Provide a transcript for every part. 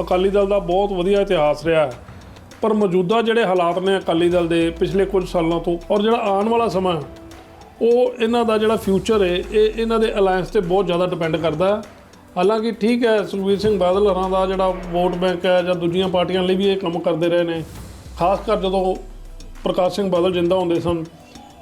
ਅਕਾਲੀ ਦਲ ਦਾ ਬਹੁਤ ਵਧੀਆ ਇਤਿਹਾਸ ਰਿਹਾ ਹੈ। ਪਰ ਮੌਜੂਦਾ ਜਿਹੜੇ ਹਾਲਾਤ ਨੇ ਅਕਾਲੀ ਦਲ ਦੇ ਪਿਛਲੇ ਕੁਝ ਸਾਲਾਂ ਤੋਂ ਔਰ ਜਿਹੜਾ ਆਉਣ ਵਾਲਾ ਸਮਾਂ ਉਹ ਇਹਨਾਂ ਦਾ ਜਿਹੜਾ ਫਿਊਚਰ ਹੈ, ਇਹ ਇਹਨਾਂ ਦੇ ਅਲਾਈਅੰਸ ਤੇ ਬਹੁਤ ਜ਼ਿਆਦਾ ਡਿਪੈਂਡ ਕਰਦਾ ਹੈ। ਹਾਲਾਂਕਿ ਠੀਕ ਹੈ, ਸੁਖਬੀਰ ਸਿੰਘ ਬਾਦਲ ਹੋਰਾਂ ਦਾ ਜਿਹੜਾ ਵੋਟ ਬੈਂਕ ਹੈ ਜਾਂ ਦੂਜੀਆਂ ਪਾਰਟੀਆਂ ਲਈ ਵੀ ਇਹ ਕੰਮ ਕਰਦੇ ਰਹੇ ਨੇ। ਖਾਸ ਕਰ ਜਦੋਂ ਪ੍ਰਕਾਸ਼ ਸਿੰਘ ਬਾਦਲ ਜਿੰਦਾ ਹੁੰਦੇ ਸਨ,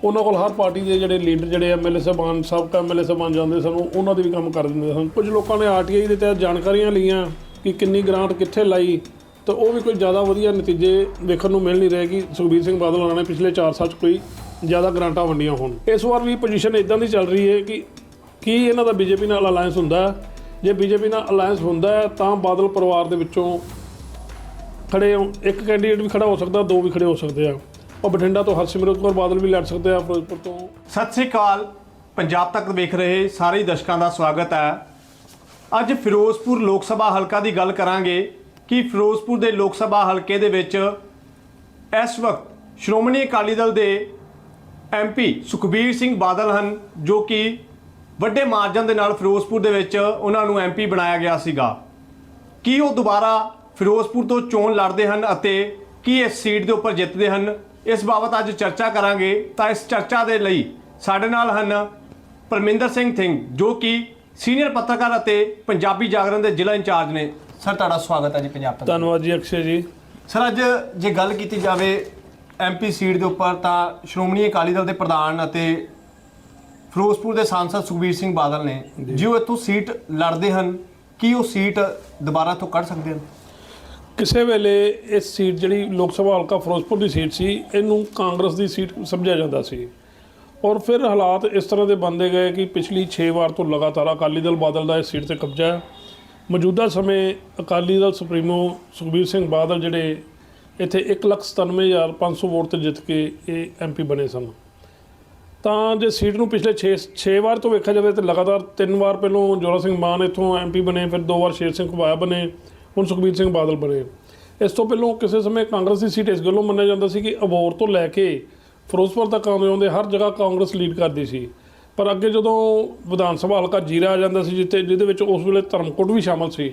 ਉਹਨਾਂ ਕੋਲ ਹਰ ਪਾਰਟੀ ਦੇ ਜਿਹੜੇ ਲੀਡਰ ਜਿਹੜੇ ਐਮਐਲਏ ਸਾਹਿਬਾਨ, ਸਾਬਕਾ ਐਮਐਲਏ ਸਾਹਿਬਾਨ ਜਾਂਦੇ ਸਨ ਉਹਨਾਂ ਦੇ ਵੀ ਕੰਮ ਕਰ ਦਿੰਦੇ ਸਨ। ਕੁਝ ਲੋਕਾਂ ਨੇ ਆਰਟੀਆਈ ਦੇ ਤਹਿਤ ਜਾਣਕਾਰੀਆਂ ਲਈਆਂ ਕਿ ਕਿੰਨੀ ਗ੍ਰਾਂਟ ਕਿੱਥੇ ਲਾਈ, ਤਾਂ ਉਹ ਵੀ ਕੋਈ ਜ਼ਿਆਦਾ ਵਧੀਆ ਨਤੀਜੇ ਦੇਖਣ ਨੂੰ ਮਿਲ ਨਹੀਂ ਰਹੇ ਕਿ ਸੁਖਬੀਰ ਸਿੰਘ ਬਾਦਲ ਹੋਰਾਂ ਨੇ ਪਿਛਲੇ 4 ਸਾਲ 'ਚ ਕੋਈ ਜ਼ਿਆਦਾ ਗ੍ਰਾਂਟਾਂ ਵੰਡੀਆਂ ਹੋਣ। ਇਸ ਵਾਰ ਵੀ ਪੋਜੀਸ਼ਨ ਇਦਾਂ ਦੀ ਚੱਲ ਰਹੀ ਹੈ ਕਿ ਕੀ ਇਹਨਾਂ ਦਾ ਬੀਜੇਪੀ ਨਾਲ ਅਲਾਈਅੰਸ ਹੁੰਦਾ ਹੈ? ਜੇ ਬੀਜੇਪੀ ਨਾਲ ਅਲਾਈਅੰਸ ਹੁੰਦਾ ਤਾਂ ਬਾਦਲ ਪਰਿਵਾਰ ਦੇ ਵਿੱਚੋਂ ਖੜੇ ਇੱਕ ਕੈਂਡੀਡੇਟ ਵੀ ਖੜਾ ਹੋ ਸਕਦਾ, ਦੋ ਵੀ ਖੜੇ ਹੋ ਸਕਦੇ ਆ। ਉਹ ਬਠਿੰਡਾ ਤੋਂ ਹਰਸਿਮਰਤ ਕੌਰ ਬਾਦਲ ਵੀ ਲੜ ਸਕਦੇ ਆ, ਫਿਰੋਜ਼ਪੁਰ ਤੋਂ। ਸਤਿ ਸ੍ਰੀ ਅਕਾਲ। ਪੰਜਾਬ ਤੱਕ ਵੇਖ ਰਹੇ ਸਾਰੇ ਦਰਸ਼ਕਾਂ ਦਾ ਸਵਾਗਤ ਹੈ। ਅੱਜ ਫਿਰੋਜ਼ਪੁਰ ਲੋਕ ਸਭਾ ਹਲਕਾ ਦੀ ਗੱਲ ਕਰਾਂਗੇ ਕਿ ਫਿਰੋਜ਼ਪੁਰ ਦੇ ਲੋਕ ਸਭਾ ਹਲਕੇ ਦੇ ਵਿੱਚ ਇਸ ਵਕਤ ਸ਼੍ਰੋਮਣੀ ਅਕਾਲੀ ਦਲ ਦੇ ਐਮਪੀ ਸੁਖਬੀਰ ਸਿੰਘ ਬਾਦਲ ਹਨ, ਜੋ ਕਿ ਵੱਡੇ ਮਾਰਜਨ ਦੇ ਨਾਲ ਫਿਰੋਜ਼ਪੁਰ ਦੇ ਵਿੱਚ ਉਹਨਾਂ ਨੂੰ ਐਮਪੀ ਬਣਾਇਆ ਗਿਆ ਸੀਗਾ। ਕੀ ਉਹ ਦੁਬਾਰਾ ਫਿਰੋਜ਼ਪੁਰ ਤੋਂ ਚੋਣ ਲੜਦੇ ਹਨ ਅਤੇ ਕੀ ਇਸ ਸੀਟ ਦੇ ਉੱਪਰ ਜਿੱਤਦੇ ਹਨ? ਇਸ ਬਾਬਤ ਅੱਜ ਚਰਚਾ ਕਰਾਂਗੇ। ਤਾਂ ਇਸ ਚਰਚਾ ਦੇ ਲਈ ਸਾਡੇ ਨਾਲ ਹਨ ਪਰਮਿੰਦਰ ਸਿੰਘ ਥਿੰਗ, ਜੋ ਕਿ ਸੀਨੀਅਰ ਪੱਤਰਕਾਰ ਅਤੇ ਪੰਜਾਬੀ ਜਾਗਰਣ ਦੇ ਜ਼ਿਲ੍ਹਾ ਇੰਚਾਰਜ ਨੇ। ਸਰ ਤੁਹਾਡਾ ਸਵਾਗਤ ਹੈ ਜੀ ਪੰਜਾਬ ਤੱਕ। ਧੰਨਵਾਦ ਜੀ ਅਕਸ਼ੇ ਜੀ। ਸਰ ਅੱਜ ਜੇ ਗੱਲ ਕੀਤੀ ਜਾਵੇ ਐਮਪੀ ਸੀਟ ਦੇ ਉੱਪਰ ਤਾਂ ਸ਼੍ਰੋਮਣੀ ਅਕਾਲੀ ਦਲ ਦੇ ਪ੍ਰਧਾਨ ਅਤੇ ਫਿਰੋਜ਼ਪੁਰ ਦੇ ਸਾਂਸਦ ਸੁਖਬੀਰ ਸਿੰਘ ਬਾਦਲ ਨੇ ਜੇ। ਉਹ ਇੱਥੋਂ ਸੀਟ ਲੜਦੇ ਹਨ ਕੀ ਉਹ ਸੀਟ ਦੁਬਾਰਾ ਤੋਂ ਕੱਢ ਸਕਦੇ ਹਨ? ਕਿਸੇ ਵੇਲੇ ਇਸ ਸੀਟ ਜਿਹੜੀ ਲੋਕ ਸਭਾ ਹਲਕਾ ਫਿਰੋਜ਼ਪੁਰ ਦੀ ਸੀਟ ਸੀ ਇਹਨੂੰ ਕਾਂਗਰਸ ਦੀ ਸੀਟ ਸਮਝਿਆ ਜਾਂਦਾ ਸੀ। ਔਰ ਫਿਰ ਹਾਲਾਤ ਇਸ ਤਰ੍ਹਾਂ ਦੇ ਬਣਦੇ ਗਏ ਕਿ ਪਿਛਲੀ 6 ਵਾਰ ਤੋਂ ਲਗਾਤਾਰ ਅਕਾਲੀ ਦਲ ਬਾਦਲ ਦਾ ਇਸ ਸੀਟ ਤੇ ਕਬਜ਼ਾ ਹੈ। ਮੌਜੂਦਾ ਸਮੇਂ ਅਕਾਲੀ ਦਲ ਸੁਪਰੀਮੋ ਸੁਖਬੀਰ ਸਿੰਘ ਬਾਦਲ ਜਿਹੜੇ ਇੱਥੇ 197500 ਵੋਟ ਤੇ ਜਿੱਤ ਕੇ ਇਹ ਐਮਪੀ ਬਣੇ ਸਨ। ਤਾਂ ਜੇ ਸੀਟ ਨੂੰ ਪਿਛਲੇ 6 6 ਵਾਰ ਤੋਂ ਵੇਖਿਆ ਜਾਵੇ ਤਾਂ ਲਗਾਤਾਰ ਤਿੰਨ ਵਾਰ ਪਹਿਲੋਂ ਜੋਰਾ ਸਿੰਘ ਮਾਨ ਇੱਥੋਂ ਐਮਪੀ ਬਣੇ, ਫਿਰ ਦੋ ਵਾਰ ਸ਼ੇਰ ਸਿੰਘ ਘੁਬਾਇਆ ਬਣੇ, ਹੁਣ ਸੁਖਬੀਰ ਸਿੰਘ ਬਾਦਲ ਬਣੇ। ਇਸ ਤੋਂ ਪਹਿਲੋਂ ਕਿਸੇ ਸਮੇਂ ਕਾਂਗਰਸ ਦੀ ਸੀਟ ਇਸ ਗੱਲੋਂ ਮੰਨਿਆ ਜਾਂਦਾ ਸੀ ਕਿ ਅਬੋਰ ਤੋਂ ਲੈ ਕੇ ਫਿਰੋਜ਼ਪੁਰ ਤੱਕ ਆਉਂਦੇ ਆਉਂਦੇ ਹਰ ਜਗ੍ਹਾ ਕਾਂਗਰਸ ਲੀਡ ਕਰਦੀ ਸੀ। ਪਰ ਅੱਗੇ ਜਦੋਂ ਵਿਧਾਨ ਸਭਾ ਹਲਕਾ ਜੀਰਾ ਆ ਜਾਂਦਾ ਸੀ ਜਿੱਥੇ ਜਿਹਦੇ ਵਿੱਚ ਉਸ ਵੇਲੇ ਧਰਮਕੋਟ ਵੀ ਸ਼ਾਮਲ ਸੀ,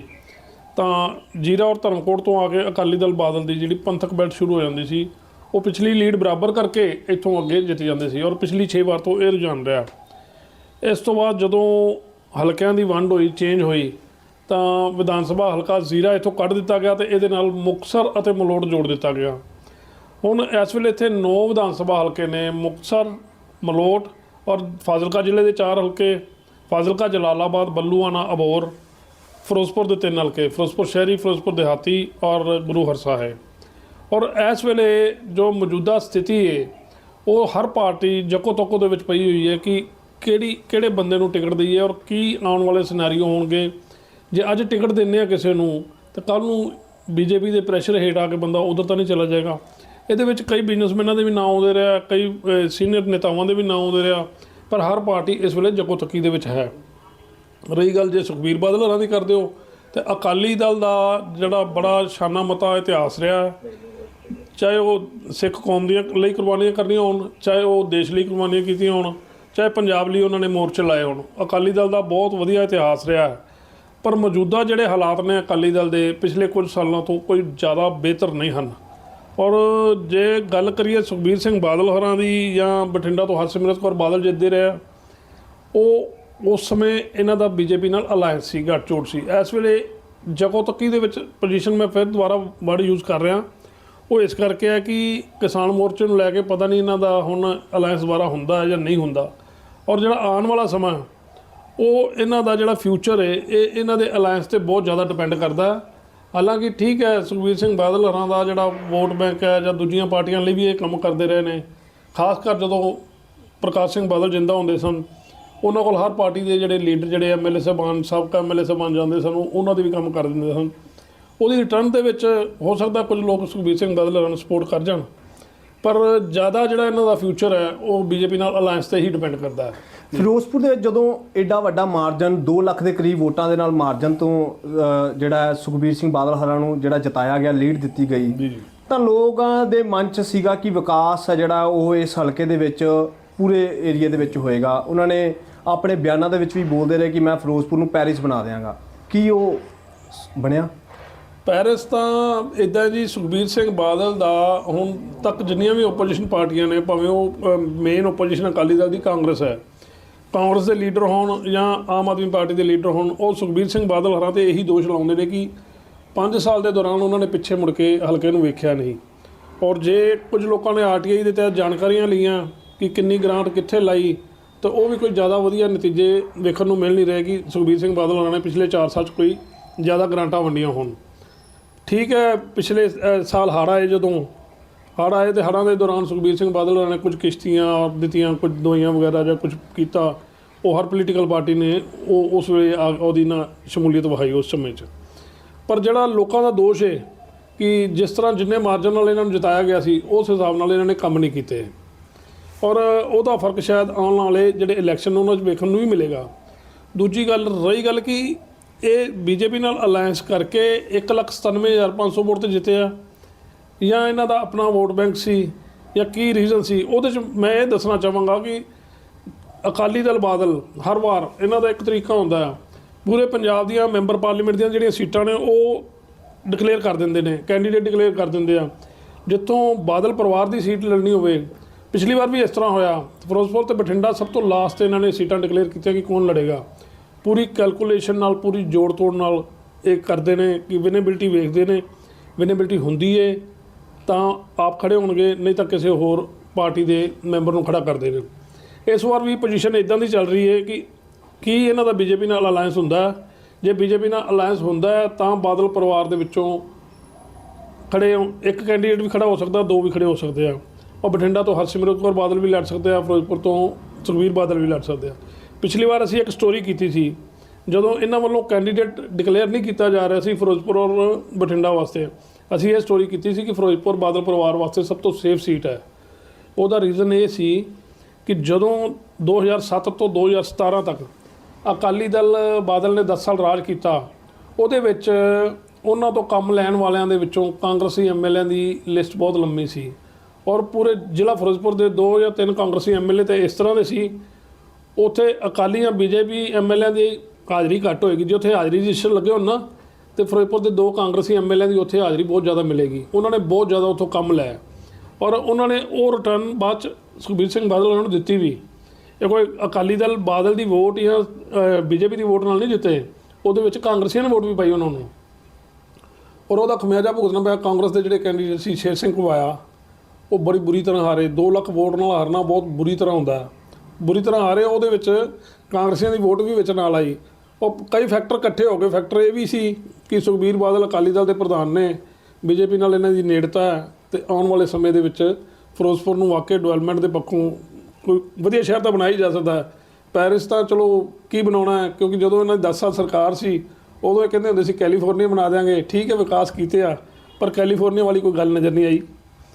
ਤਾਂ ਜੀਰਾ ਔਰ ਧਰਮਕੋਟ ਤੋਂ ਆ ਕੇ ਅਕਾਲੀ ਦਲ ਬਾਦਲ ਦੀ ਜਿਹੜੀ ਪੰਥਕ ਬੈਲਟ ਸ਼ੁਰੂ ਹੋ ਜਾਂਦੀ ਸੀ, ਉਹ ਪਿਛਲੀ ਲੀਡ ਬਰਾਬਰ ਕਰਕੇ ਇੱਥੋਂ ਅੱਗੇ ਜਿੱਤ ਜਾਂਦੇ ਸੀ ਔਰ ਪਿਛਲੀ 6 ਵਾਰ ਤੋਂ ਇਹ ਰੁਝਾਨ ਰਿਹਾ। ਇਸ ਤੋਂ ਬਾਅਦ ਜਦੋਂ ਹਲਕਿਆਂ ਦੀ ਵੰਡ ਹੋਈ ਚੇਂਜ ਹੋਈ, ਤਾਂ ਵਿਧਾਨ ਸਭਾ ਹਲਕਾ ਜ਼ੀਰਾ ਇੱਥੋਂ ਕੱਢ ਦਿੱਤਾ ਗਿਆ ਤੇ ਇਹਦੇ ਨਾਲ ਮੁਕਤਸਰ ਅਤੇ ਮਲੋਟ ਜੋੜ ਦਿੱਤਾ ਗਿਆ। ਹੁਣ ਇਸ ਵੇਲੇ ਇੱਥੇ 9 ਵਿਧਾਨ ਸਭਾ ਹਲਕੇ ਨੇ, ਮੁਕਤਸਰ, ਮਲੋਟ ਔਰ ਫਾਜ਼ਿਲਕਾ ਜ਼ਿਲ੍ਹੇ ਦੇ ਚਾਰ ਹਲਕੇ, ਫਾਜ਼ਿਲਕਾ, ਜਲਾਲਾਬਾਦ, ਬੱਲੂਆਣਾ ਅਬੋਰ ਫਿਰੋਜ਼ਪੁਰ ਦੇ ਤਿੰਨ ਹਲਕੇ, ਫਿਰੋਜ਼ਪੁਰ ਸ਼ਹਿਰੀ, ਫਿਰੋਜ਼ਪੁਰ ਦਿਹਾਤੀ ਔਰ ਗੁਰੂ ਹਰਸਾ ਹੈ ਔਰ ਇਸ ਵੇਲੇ ਜੋ ਮੌਜੂਦਾ ਸਥਿਤੀ ਹੈ ਉਹ ਹਰ ਪਾਰਟੀ ਜੱਕੋ ਤੱਕੋ ਦੇ ਵਿੱਚ ਪਈ ਹੋਈ ਹੈ ਕਿ ਕਿਹੜੀ, ਕਿਹੜੇ ਬੰਦੇ ਨੂੰ ਟਿਕਟ ਦਈਏ ਔਰ ਕੀ ਆਉਣ ਵਾਲੇ ਸਿਨੈਰੀਓ ਹੋਣਗੇ। ਜੇ ਅੱਜ ਟਿਕਟ ਦਿੰਦੇ ਆ ਕਿਸੇ ਨੂੰ, ਤਾਂ ਕੱਲ ਨੂੰ ਬੀਜੇਪੀ ਦੇ ਪ੍ਰੈਸ਼ਰ ਹੇਠ ਆ ਕੇ ਬੰਦਾ ਉਧਰ ਤਾਂ ਨਹੀਂ ਚਲਾ ਜਾਏਗਾ। ਇਹਦੇ ਵਿੱਚ ਕਈ ਬਿਜ਼ਨਸਮੈਨਾਂ ਦੇ ਵੀ ਨਾਂ ਆਉਂਦੇ ਰਿਹਾ, ਕਈ ਸੀਨੀਅਰ ਨੇਤਾਵਾਂ ਦੇ ਵੀ ਨਾਂ ਆਉਂਦੇ ਰਿਹਾ, ਪਰ ਹਰ ਪਾਰਟੀ ਇਸ ਵੇਲੇ ਜੱਕੋ ਤੱਕੀ ਦੇ ਵਿੱਚ ਹੈ। ਰਹੀ ਗੱਲ ਜੇ ਸੁਖਬੀਰ ਬਾਦਲ ਹੋਰਾਂ ਦੀ ਕਰਦੇ ਹੋ, ਤੇ ਅਕਾਲੀ ਦਲ ਦਾ ਜਿਹੜਾ ਬੜਾ ਸ਼ਾਨਾ ਮਤਾ ਇਤਿਹਾਸ ਰਿਹਾ ਹੈ ਚਾਹੇ ਉਹ ਸਿੱਖ ਕੌਮ ਦੀਆਂ ਲਈ ਕੁਰਬਾਨੀਆਂ ਕਰਨੀਆਂ ਹੋਣ, ਚਾਹੇ ਉਹ ਦੇਸ਼ ਲਈ ਕੁਰਬਾਨੀਆਂ ਕੀਤੀਆਂ ਹੋਣ, ਚਾਹੇ ਪੰਜਾਬ ਲਈ ਉਹਨਾਂ ਨੇ ਮੋਰਚੇ ਲਾਏ ਹੋਣ, ਅਕਾਲੀ ਦਲ ਦਾ ਬਹੁਤ ਵਧੀਆ ਇਤਿਹਾਸ ਰਿਹਾ। ਹੈ ਪਰ ਮੌਜੂਦਾ ਜਿਹੜੇ ਹਾਲਾਤ ਨੇ ਅਕਾਲੀ ਦਲ ਦੇ ਪਿਛਲੇ ਕੁਝ ਸਾਲਾਂ ਤੋਂ ਕੋਈ ਜ਼ਿਆਦਾ ਬਿਹਤਰ ਨਹੀਂ ਹਨ। ਔਰ ਜੇ ਗੱਲ ਕਰੀਏ ਸੁਖਬੀਰ ਸਿੰਘ ਬਾਦਲ ਹੋਰਾਂ ਦੀ ਜਾਂ ਬਠਿੰਡਾ ਤੋਂ ਹਰਸਿਮਰਤ ਕੌਰ ਬਾਦਲ ਜਿੱਤਦੇ ਰਿਹਾ ਉਹ ਉਸ ਸਮੇਂ ਇਹਨਾਂ ਦਾ ਬੀਜੇਪੀ ਨਾਲ ਅਲਾਈਅੰਸ ਸੀ, ਗੱਠਜੋੜ ਸੀ। ਇਸ ਵੇਲੇ ਜਗੋ ਤੱਕੀ ਦੇ ਵਿੱਚ ਪੋਜੀਸ਼ਨ ਮੈਂ ਫਿਰ ਦੁਬਾਰਾ ਵਰਡ ਯੂਜ਼ ਕਰ ਰਿਹਾ। ਉਹ ਇਸ ਕਰਕੇ ਹੈ ਕਿ ਕਿਸਾਨ ਮੋਰਚੇ ਨੂੰ ਲੈ ਕੇ ਪਤਾ ਨਹੀਂ ਇਹਨਾਂ ਦਾ ਹੁਣ ਅਲਾਈਅੰਸ ਦੁਬਾਰਾ ਹੁੰਦਾ ਹੈ ਜਾਂ ਨਹੀਂ ਹੁੰਦਾ। ਔਰ ਜਿਹੜਾ ਆਉਣ ਵਾਲਾ ਸਮਾਂ, ਉਹ ਇਹਨਾਂ ਦਾ ਜਿਹੜਾ ਫਿਊਚਰ ਹੈ, ਇਹ ਇਹਨਾਂ ਦੇ ਅਲਾਈਅੰਸ ਤੇ ਬਹੁਤ ਜ਼ਿਆਦਾ ਡਿਪੈਂਡ ਕਰਦਾ। ਹੈ ਹਾਲਾਂਕਿ ਠੀਕ ਹੈ, ਸੁਖਬੀਰ ਸਿੰਘ ਬਾਦਲ ਹੋਰਾਂ ਦਾ ਜਿਹੜਾ ਵੋਟ ਬੈਂਕ ਹੈ ਜਾਂ ਦੂਜੀਆਂ ਪਾਰਟੀਆਂ ਲਈ ਵੀ ਇਹ ਕੰਮ ਕਰਦੇ ਰਹੇ ਨੇ। ਖਾਸ ਕਰ ਜਦੋਂ ਪ੍ਰਕਾਸ਼ ਸਿੰਘ ਬਾਦਲ ਜਿੰਦਾ ਹੁੰਦੇ ਸਨ, ਉਹਨਾਂ ਕੋਲ ਹਰ ਪਾਰਟੀ ਦੇ ਜਿਹੜੇ ਲੀਡਰ, ਜਿਹੜੇ ਐਮਐਲਏ ਸਾਹਿਬਾਨ, ਸਾਬਕਾ ਐਮਐਲਏ ਸਾਹਿਬਾਨ ਜਾਂਦੇ ਸਨ, ਉਹਨਾਂ ਦੇ ਵੀ ਕੰਮ ਕਰ ਦਿੰਦੇ ਸਨ। ਉਹਦੀ ਰਿਟਰਨ ਦੇ ਵਿੱਚ ਹੋ ਸਕਦਾ ਕੁਝ ਲੋਕ ਸੁਖਬੀਰ ਸਿੰਘ ਬਾਦਲ ਹੋਰਾਂ ਨੂੰ ਸਪੋਰਟ ਕਰ ਜਾਣ। ਪਰ ਜ਼ਿਆਦਾ ਜਿਹੜਾ ਇਹਨਾਂ ਦਾ ਫਿਊਚਰ ਹੈ ਉਹ ਬੀਜੇਪੀ ਨਾਲ ਅਲਾਈਅੰਸ ਤੇ ਹੀ ਡਿਪੈਂਡ ਕਰਦਾ ਹੈ। ਫਿਰੋਜ਼ਪੁਰ ਦੇ ਵਿੱਚ ਜਦੋਂ ਐਡਾ ਵੱਡਾ ਮਾਰਜਨ 2 ਲੱਖ ਦੇ ਕਰੀਬ ਵੋਟਾਂ ਦੇ ਨਾਲ ਮਾਰਜਨ ਤੋਂ ਜਿਹੜਾ ਸੁਖਬੀਰ ਸਿੰਘ ਬਾਦਲ ਹਰਾਂ ਨੂੰ ਜਿਹੜਾ ਜਿਤਾਇਆ ਗਿਆ ਲੀਡ ਦਿੱਤੀ ਗਈ ਤਾਂ ਲੋਕਾਂ ਦੇ ਮਨ 'ਚ ਸੀਗਾ ਕਿ ਵਿਕਾਸ ਹੈ ਜਿਹੜਾ ਉਹ ਇਸ ਹਲਕੇ ਦੇ ਵਿੱਚ ਪੂਰੇ ਏਰੀਆ ਦੇ ਵਿੱਚ ਹੋਏਗਾ। ਉਹਨਾਂ ਨੇ ਆਪਣੇ ਬਿਆਨਾਂ ਦੇ ਵਿੱਚ ਵੀ ਬੋਲਦੇ ਰਹੇ ਕਿ ਮੈਂ ਫਿਰੋਜ਼ਪੁਰ ਨੂੰ ਪੈਰਿਸ ਬਣਾ ਦਿਆਂਗਾ। ਕੀ ਉਹ ਬਣਿਆ? ਪੈਰਿਸ ਤਾਂ ਇਦਾਂ ਜੀ ਸੁਖਬੀਰ ਸਿੰਘ ਬਾਦਲ ਦਾ ਹੁਣ ਤੱਕ ਜਿੰਨੀਆਂ ਵੀ ਓਪੋਜੀਸ਼ਨ ਪਾਰਟੀਆਂ ਨੇ, ਭਾਵੇਂ ਉਹ ਮੇਨ ਓਪੋਜੀਸ਼ਨ ਅਕਾਲੀ ਦਲ ਦੀ ਕਾਂਗਰਸ ਹੈ, ਕਾਂਗਰਸ ਦੇ ਲੀਡਰ ਹੋਣ ਜਾਂ ਆਮ ਆਦਮੀ ਪਾਰਟੀ ਦੇ ਲੀਡਰ ਹੋਣ, ਉਹ ਸੁਖਬੀਰ ਸਿੰਘ ਬਾਦਲ ਹਰਾਂ ਤੇ ਇਹੀ ਦੋਸ਼ ਲਾਉਂਦੇ ਨੇ ਕਿ 5 ਸਾਲ ਦੇ ਦੌਰਾਨ ਉਹਨਾਂ ਨੇ ਪਿੱਛੇ ਮੁੜ ਕੇ ਹਲਕੇ ਨੂੰ ਵੇਖਿਆ ਨਹੀਂ। ਔਰ ਜੇ ਕੁਝ ਲੋਕਾਂ ਨੇ ਆਰਟੀਆਈ ਦੇ ਤਹਿਤ ਜਾਣਕਾਰੀਆਂ ਲਈਆਂ ਕਿ ਕਿੰਨੀ ਗ੍ਰਾਂਟ ਕਿੱਥੇ ਲਾਈ, ਤਾਂ ਉਹ ਵੀ ਕੋਈ ਜ਼ਿਆਦਾ ਵਧੀਆ ਨਤੀਜੇ ਵੇਖਣ ਨੂੰ ਮਿਲ ਨਹੀਂ ਰਹੇ ਕਿ ਸੁਖਬੀਰ ਸਿੰਘ ਬਾਦਲ ਹੋਰਾਂ ਨੇ ਪਿਛਲੇ 4 ਸਾਲ 'ਚ ਕੋਈ ਜ਼ਿਆਦਾ ਗ੍ਰਾਂਟਾਂ ਵੰਡੀਆਂ ਹੋਣ। ਠੀਕ ਹੈ, ਪਿਛਲੇ ਸਾਲ ਹੜ੍ਹ ਆਏ ਜਦੋਂ। ਹੜ੍ਹ ਆਏ ਤੇ ਹੜ੍ਹਾਂ ਦੇ ਦੌਰਾਨ ਸੁਖਬੀਰ ਸਿੰਘ ਬਾਦਲ ਹੋਰਾਂ ਨੇ ਕੁਝ ਕਿਸ਼ਤੀਆਂ ਦਿੱਤੀਆਂ, ਕੁਝ ਦਵਾਈਆਂ ਵਗੈਰਾ ਜਾਂ ਕੁਝ ਕੀਤਾ। ਉਹ ਹਰ ਪੋਲੀਟੀਕਲ ਪਾਰਟੀ ਨੇ ਉਹ ਉਸ ਵੇਲੇ ਆ- ਉਹਦੀ ਨਾ ਸ਼ਮੂਲੀਅਤ ਵਿਖਾਈ ਉਸ ਸਮੇਂ 'ਚ। ਪਰ ਜਿਹੜਾ ਲੋਕਾਂ ਦਾ ਦੋਸ਼ ਹੈ ਕਿ ਜਿਸ ਤਰ੍ਹਾਂ ਜਿੰਨੇ ਮਾਰਜਨ ਨਾਲ ਇਹਨਾਂ ਨੂੰ ਜਿਤਾਇਆ ਗਿਆ ਸੀ, ਉਸ ਹਿਸਾਬ ਨਾਲ ਇਹਨਾਂ ਨੇ ਕੰਮ ਨਹੀਂ ਕੀਤੇ। ਔਰ ਉਹਦਾ ਫ਼ਰਕ ਸ਼ਾਇਦ ਆਉਣ ਵਾਲੇ ਜਿਹੜੇ ਇਲੈਕਸ਼ਨ ਉਹਨਾਂ 'ਚ ਵੇਖਣ ਨੂੰ ਵੀ ਮਿਲੇਗਾ। ਦੂਜੀ ਗੱਲ, ਰਹੀ ਗੱਲ ਕਿ ਇਹ ਬੀਜੇਪੀ ਨਾਲ ਅਲਾਈਅੰਸ ਕਰਕੇ 197500 ਵੋਟ ਤੇ ਜਿੱਤੇ ਆ ਜਾਂ ਇਹਨਾਂ ਦਾ ਆਪਣਾ ਵੋਟ ਬੈਂਕ ਸੀ ਜਾਂ ਕੀ ਰੀਜ਼ਨ ਸੀ, ਉਹਦੇ 'ਚ ਮੈਂ ਇਹ ਦੱਸਣਾ ਚਾਹਾਂਗਾ ਕਿ ਅਕਾਲੀ ਦਲ ਬਾਦਲ ਹਰ ਵਾਰ ਇਹਨਾਂ ਦਾ ਇੱਕ ਤਰੀਕਾ ਹੁੰਦਾ ਆ। ਪੂਰੇ ਪੰਜਾਬ ਦੀਆਂ ਮੈਂਬਰ ਪਾਰਲੀਮੈਂਟ ਦੀਆਂ ਜਿਹੜੀਆਂ ਸੀਟਾਂ ਨੇ, ਉਹ ਡਿਕਲੇਅਰ ਕਰ ਦਿੰਦੇ ਨੇ ਕੈਂਡੀਡੇਟ ਡਿਕਲੇਅਰ ਕਰ ਦਿੰਦੇ ਆ। ਜਿੱਥੋਂ ਬਾਦਲ ਪਰਿਵਾਰ ਦੀ ਸੀਟ ਲੜਨੀ ਹੋਵੇ, ਪਿਛਲੀ ਵਾਰ ਵੀ ਇਸ ਤਰ੍ਹਾਂ ਹੋਇਆ। ਫਿਰੋਜ਼ਪੁਰ ਤੇ ਬਠਿੰਡਾ ਸਭ ਤੋਂ ਲਾਸਟ ਇਹਨਾਂ ਨੇ ਸੀਟਾਂ ਡਿਕਲੇਅਰ ਕੀਤੀਆਂ ਕਿ ਕੌਣ ਲੜੇਗਾ। ਪੂਰੀ ਕੈਲਕੂਲੇਸ਼ਨ ਨਾਲ, ਪੂਰੀ ਜੋੜ ਤੋੜ ਨਾਲ ਇਹ ਕਰਦੇ ਨੇ ਕਿ ਵਿਨੇਬਿਲਟੀ ਵੇਖਦੇ ਨੇ। ਵਿਨੇਬਿਲਟੀ ਹੁੰਦੀ ਏ, ਤਾਂ ਆਪ ਖੜੇ ਹੋਣਗੇ, ਨਹੀਂ ਤਾਂ ਕਿਸੇ ਹੋਰ ਪਾਰਟੀ ਦੇ ਮੈਂਬਰ ਨੂੰ ਖੜਾ ਕਰਦੇ ਨੇ ਇਸ ਵਾਰ ਵੀ ਪੋਜੀਸ਼ਨ ਇਦਾਂ ਦੀ ਚੱਲ ਰਹੀ ਹੈ ਕਿ ਕੀ ਇਹਨਾਂ ਦਾ ਬੀਜੇਪੀ ਨਾਲ ਅਲਾਈਅੰਸ ਹੁੰਦਾ ਹੈ? ਜੇ ਬੀਜੇਪੀ ਨਾਲ ਅਲਾਈਅੰਸ ਹੁੰਦਾ ਤਾਂ ਬਾਦਲ ਪਰਿਵਾਰ ਦੇ ਵਿੱਚੋਂ ਖੜੇ ਹੋ, ਇੱਕ ਕੈਂਡੀਡੇਟ ਵੀ ਖੜਾ ਹੋ ਸਕਦਾ, ਦੋ ਵੀ ਖੜੇ ਹੋ ਸਕਦੇ ਆ। ਉਹ ਬਠਿੰਡਾ ਤੋਂ ਹਰਸਿਮਰਤ ਕੌਰ ਬਾਦਲ ਵੀ ਲੜ ਸਕਦੇ ਆ, ਫਿਰੋਜ਼ਪੁਰ ਤੋਂ ਸੁਖਬੀਰ ਬਾਦਲ ਵੀ ਲੜ ਸਕਦੇ ਆ। ਪਿਛਲੀ ਵਾਰ ਅਸੀਂ ਇੱਕ ਸਟੋਰੀ ਕੀਤੀ ਸੀ, ਜਦੋਂ ਇਹਨਾਂ ਵੱਲੋਂ ਕੈਂਡੀਡੇਟ ਡਿਕਲੇਅਰ ਨਹੀਂ ਕੀਤਾ ਜਾ ਰਿਹਾ ਸੀ ਫਿਰੋਜ਼ਪੁਰ ਔਰ ਬਠਿੰਡਾ ਵਾਸਤੇ, ਅਸੀਂ ਇਹ ਸਟੋਰੀ ਕੀਤੀ ਸੀ ਕਿ ਫਿਰੋਜ਼ਪੁਰ ਬਾਦਲ ਪਰਿਵਾਰ ਵਾਸਤੇ ਸਭ ਤੋਂ ਸੇਫ ਸੀਟ ਹੈ। ਉਹਦਾ ਰੀਜ਼ਨ ਇਹ ਸੀ ਕਿ ਜਦੋਂ 2007 ਤੋਂ 2017 ਤੱਕ ਅਕਾਲੀ ਦਲ ਬਾਦਲ ਨੇ 10 ਸਾਲ ਰਾਜ ਕੀਤਾ, ਉਹਦੇ ਵਿੱਚ ਉਹਨਾਂ ਤੋਂ ਕੰਮ ਲੈਣ ਵਾਲਿਆਂ ਦੇ ਵਿੱਚੋਂ ਕਾਂਗਰਸੀ ਐਮਐਲਏ ਦੀ ਲਿਸਟ ਬਹੁਤ ਲੰਮੀ ਸੀ। ਔਰ ਪੂਰੇ ਜ਼ਿਲ੍ਹਾ ਫਿਰੋਜ਼ਪੁਰ ਦੇ ਦੋ ਜਾਂ ਤਿੰਨ ਕਾਂਗਰਸੀ ਐਮਐਲਏ ਤੇ ਇਸ ਤਰ੍ਹਾਂ ਦੇ ਸੀ ਉੱਥੇ ਅਕਾਲੀ ਜਾਂ ਬੀਜੇਪੀ ਐਮਐਲਏ ਦੀ ਹਾਜ਼ਰੀ ਘੱਟ ਹੋਏਗੀ, ਜੇ ਉੱਥੇ ਹਾਜ਼ਰੀ ਰਜਿਸਟਰ ਲੱਗੇ ਹੋਣ ਨਾ, ਤੇ ਫਿਰੋਜ਼ਪੁਰ ਦੇ ਦੋ ਕਾਂਗਰਸੀ ਐਮਐਲਏ ਦੀ ਉੱਥੇ ਹਾਜ਼ਰੀ ਬਹੁਤ ਜ਼ਿਆਦਾ ਮਿਲੇਗੀ। ਉਹਨਾਂ ਨੇ ਬਹੁਤ ਜ਼ਿਆਦਾ ਉੱਥੋਂ ਕੰਮ ਲਿਆ। ਔਰ ਉਹਨਾਂ ਨੇ ਉਹ ਰਿਟਰਨ ਬਾਅਦ ਚ ਸੁਖਬੀਰ ਸਿੰਘ ਬਾਦਲ ਉਹਨਾਂ ਨੂੰ ਦਿੱਤੀ ਵੀ। ਇਹ ਕੋਈ ਅਕਾਲੀ ਦਲ, ਬਾਦਲ ਦੀ ਵੋਟ ਜਾਂ ਬੀਜੇਪੀ ਦੀ ਵੋਟ ਨਾਲ ਨਹੀਂ ਜਿੱਤੇ, ਉਹਦੇ ਵਿੱਚ ਕਾਂਗਰਸੀਆਂ ਨੇ ਵੋਟ ਵੀ ਪਾਈ ਉਹਨਾਂ ਨੂੰ। ਔਰ ਉਹਦਾ ਖਮਿਆਜਾ ਭੁਗਤਣਾ ਪਿਆ। ਕਾਂਗਰਸ ਦੇ ਜਿਹੜੇ ਕੈਂਡੀਡੇਟ ਸੀ ਸ਼ੇਰ ਸਿੰਘ ਘੁਬਾਇਆ ਉਹ ਬੜੀ ਬੁਰੀ ਤਰ੍ਹਾਂ ਹਾਰੇ। 2 ਲੱਖ ਵੋਟ ਨਾਲ ਹਾਰਨਾ ਬਹੁਤ ਬੁਰੀ ਤਰ੍ਹਾਂ ਹੁੰਦਾ। ਹੈ ਬੁਰੀ ਤਰ੍ਹਾਂ ਆ ਰਹੇ, ਉਹਦੇ ਵਿੱਚ ਕਾਂਗਰਸੀਆਂ ਦੀ ਵੋਟ ਵੀ ਵਿੱਚ ਨਾਲ ਆਈ। ਉਹ ਕਈ ਫੈਕਟਰ ਇਕੱਠੇ ਹੋ ਗਏ। ਫੈਕਟਰ ਇਹ ਵੀ ਸੀ ਕਿ ਸੁਖਬੀਰ ਬਾਦਲ ਅਕਾਲੀ ਦਲ ਦੇ ਪ੍ਰਧਾਨ ਨੇ ਬੀਜੇਪੀ ਨਾਲ ਇਹਨਾਂ ਦੀ ਨੇੜਤਾ ਹੈ ਤੇ ਆਉਣ ਵਾਲੇ ਸਮੇਂ ਦੇ ਵਿੱਚ ਫਿਰੋਜ਼ਪੁਰ ਨੂੰ ਵਾਕਈ ਡਿਵੈਲਪਮੈਂਟ ਦੇ ਪੱਖੋਂ ਕੋਈ ਵਧੀਆ ਸ਼ਹਿਰ ਤਾਂ ਬਣਾਇਆ ਹੀ ਜਾ ਸਕਦਾ ਹੈ। ਪੈਰਿਸ ਤਾਂ ਚਲੋ ਕੀ ਬਣਾਉਣਾ ਹੈ? ਕਿਉਂਕਿ ਜਦੋਂ ਇਹਨਾਂ ਦੀ 10 ਸਾਲ ਸਰਕਾਰ ਸੀ, ਉਦੋਂ ਇਹ ਕਹਿੰਦੇ ਹੁੰਦੇ ਸੀ ਕੈਲੀਫੋਰਨੀਆ ਬਣਾ ਦਿਆਂਗੇ। ਠੀਕ ਹੈ, ਵਿਕਾਸ ਕੀਤੇ ਆ, ਪਰ ਕੈਲੀਫੋਰਨੀਆ ਵਾਲੀ ਕੋਈ ਗੱਲ ਨਜ਼ਰ ਨਹੀਂ ਆਈ।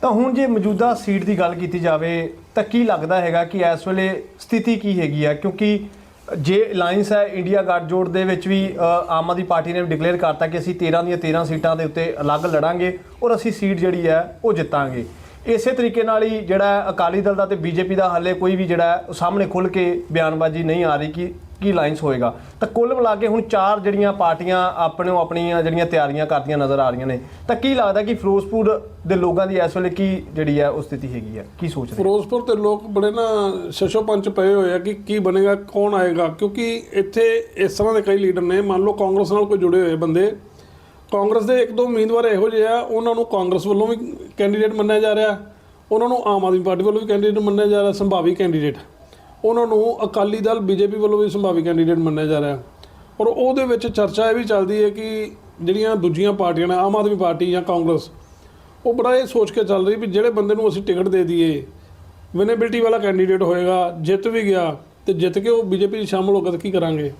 ਤਾਂ ਹੁਣ ਜੇ ਮੌਜੂਦਾ ਸੀਟ ਦੀ ਗੱਲ ਕੀਤੀ ਜਾਵੇ ਤਾਂ ਕੀ ਲੱਗਦਾ ਹੈਗਾ ਕਿ ਇਸ ਵੇਲੇ ਸਥਿਤੀ ਕੀ ਹੈਗੀ ਆ? ਕਿਉਂਕਿ ਜੇ ਅਲਾਈਅੰਸ ਹੈ ਇੰਡੀਆ ਗੱਠਜੋੜ ਦੇ ਵਿੱਚ ਵੀ ਆਮ ਆਦਮੀ ਪਾਰਟੀ ਨੇ ਡਿਕਲੇਅਰ ਕਰਤਾ ਕਿ ਅਸੀਂ 13 ਦੀਆਂ 13 ਸੀਟਾਂ ਦੇ ਉੱਤੇ ਅਲੱਗ ਲੜਾਂਗੇ ਔਰ ਅਸੀਂ ਸੀਟ ਜਿਹੜੀ ਹੈ, ਉਹ ਜਿੱਤਾਂਗੇ। ਇਸੇ ਤਰੀਕੇ ਨਾਲ ਹੀ ਜਿਹੜਾ ਅਕਾਲੀ ਦਲ ਦਾ ਤੇ ਬੀਜੇਪੀ ਦਾ ਹਾਲੇ ਕੋਈ ਵੀ ਜਿਹੜਾ ਉਹ ਸਾਹਮਣੇ ਖੁੱਲ ਕੇ ਬਿਆਨਬਾਜ਼ੀ ਨਹੀਂ ਆ ਰਹੀ ਕਿ ਕੀ ਅਲਾਈਅੰਸ ਹੋਏਗਾ? ਤਾਂ ਕੁੱਲ ਮਿਲਾ ਕੇ ਹੁਣ ਚਾਰ ਜਿਹੜੀਆਂ ਪਾਰਟੀਆਂ ਆਪਣੇ ਆਪਣੀਆਂ ਜਿਹੜੀਆਂ ਤਿਆਰੀਆਂ ਕਰਦੀਆਂ ਨਜ਼ਰ ਆ ਰਹੀਆਂ ਨੇ, ਤਾਂ ਕੀ ਲੱਗਦਾ ਕਿ ਫਿਰੋਜ਼ਪੁਰ ਦੇ ਲੋਕਾਂ ਦੀ ਇਸ ਵੇਲੇ ਕੀ ਜਿਹੜੀ ਹੈ ਉਹ ਸਥਿਤੀ ਹੈਗੀ ਹੈ? ਕੀ ਸੋਚਦੇ ਫਿਰੋਜ਼ਪੁਰ ਤੇ ਲੋਕ ਬੜੇ ਨਾ ਸ਼ਸ਼ੋ ਪੰਚ ਪਏ ਹੋਏ ਆ ਕਿ ਕੀ ਬਣੇਗਾ, ਕੌਣ ਆਏਗਾ? ਕਿਉਂਕਿ ਇੱਥੇ ਇਸ ਤਰ੍ਹਾਂ ਦੇ ਕਈ ਲੀਡਰ ਨੇ, ਮੰਨ ਲਓ ਕਾਂਗਰਸ ਨਾਲ ਕੋਈ ਜੁੜੇ ਹੋਏ ਬੰਦੇ। ਕਾਂਗਰਸ ਦੇ ਇੱਕ ਦੋ ਉਮੀਦਵਾਰ ਇਹੋ ਜਿਹੇ ਆ, ਉਹਨਾਂ ਨੂੰ ਕਾਂਗਰਸ ਵੱਲੋਂ ਵੀ ਕੈਂਡੀਡੇਟ ਮੰਨਿਆ ਜਾ ਰਿਹਾ। ਉਹਨਾਂ ਨੂੰ ਆਮ ਆਦਮੀ ਪਾਰਟੀ ਵੱਲੋਂ ਵੀ ਕੈਂਡੀਡੇਟ ਮੰਨਿਆ ਜਾ ਰਿਹਾ, ਸੰਭਾਵੀ ਕੈਂਡੀਡੇਟ ਉਹਨਾਂ ਨੂੰ ਅਕਾਲੀ ਦਲ ਬੀਜੇਪੀ ਵੱਲੋਂ ਵੀ ਸੰਭਾਵੀ ਕੈਂਡੀਡੇਟ ਮੰਨਿਆ ਜਾ ਰਿਹਾ। ਔਰ ਉਹਦੇ ਵਿੱਚ ਚਰਚਾ ਇਹ ਵੀ ਚੱਲਦੀ ਹੈ ਕਿ ਜਿਹੜੀਆਂ ਦੂਜੀਆਂ ਪਾਰਟੀਆਂ ਨੇ, ਆਮ ਆਦਮੀ ਪਾਰਟੀ ਜਾਂ ਕਾਂਗਰਸ, ਉਹ ਬੜਾ ਇਹ ਸੋਚ ਕੇ ਚੱਲ ਰਹੀ ਵੀ ਜਿਹੜੇ ਬੰਦੇ ਨੂੰ ਅਸੀਂ ਟਿਕਟ ਦੇ ਦਈਏ, ਵਿਨੇਬਿਲਟੀ ਵਾਲਾ ਕੈਂਡੀਡੇਟ ਹੋਏਗਾ, ਜਿੱਤ ਵੀ ਗਿਆ ਤੇ ਜਿੱਤ ਕੇ ਉਹ ਬੀਜੇਪੀ 'ਚ ਸ਼ਾਮਲ ਹੋ ਕੇ ਤਾਂ ਕੀ ਕਰਾਂਗੇ?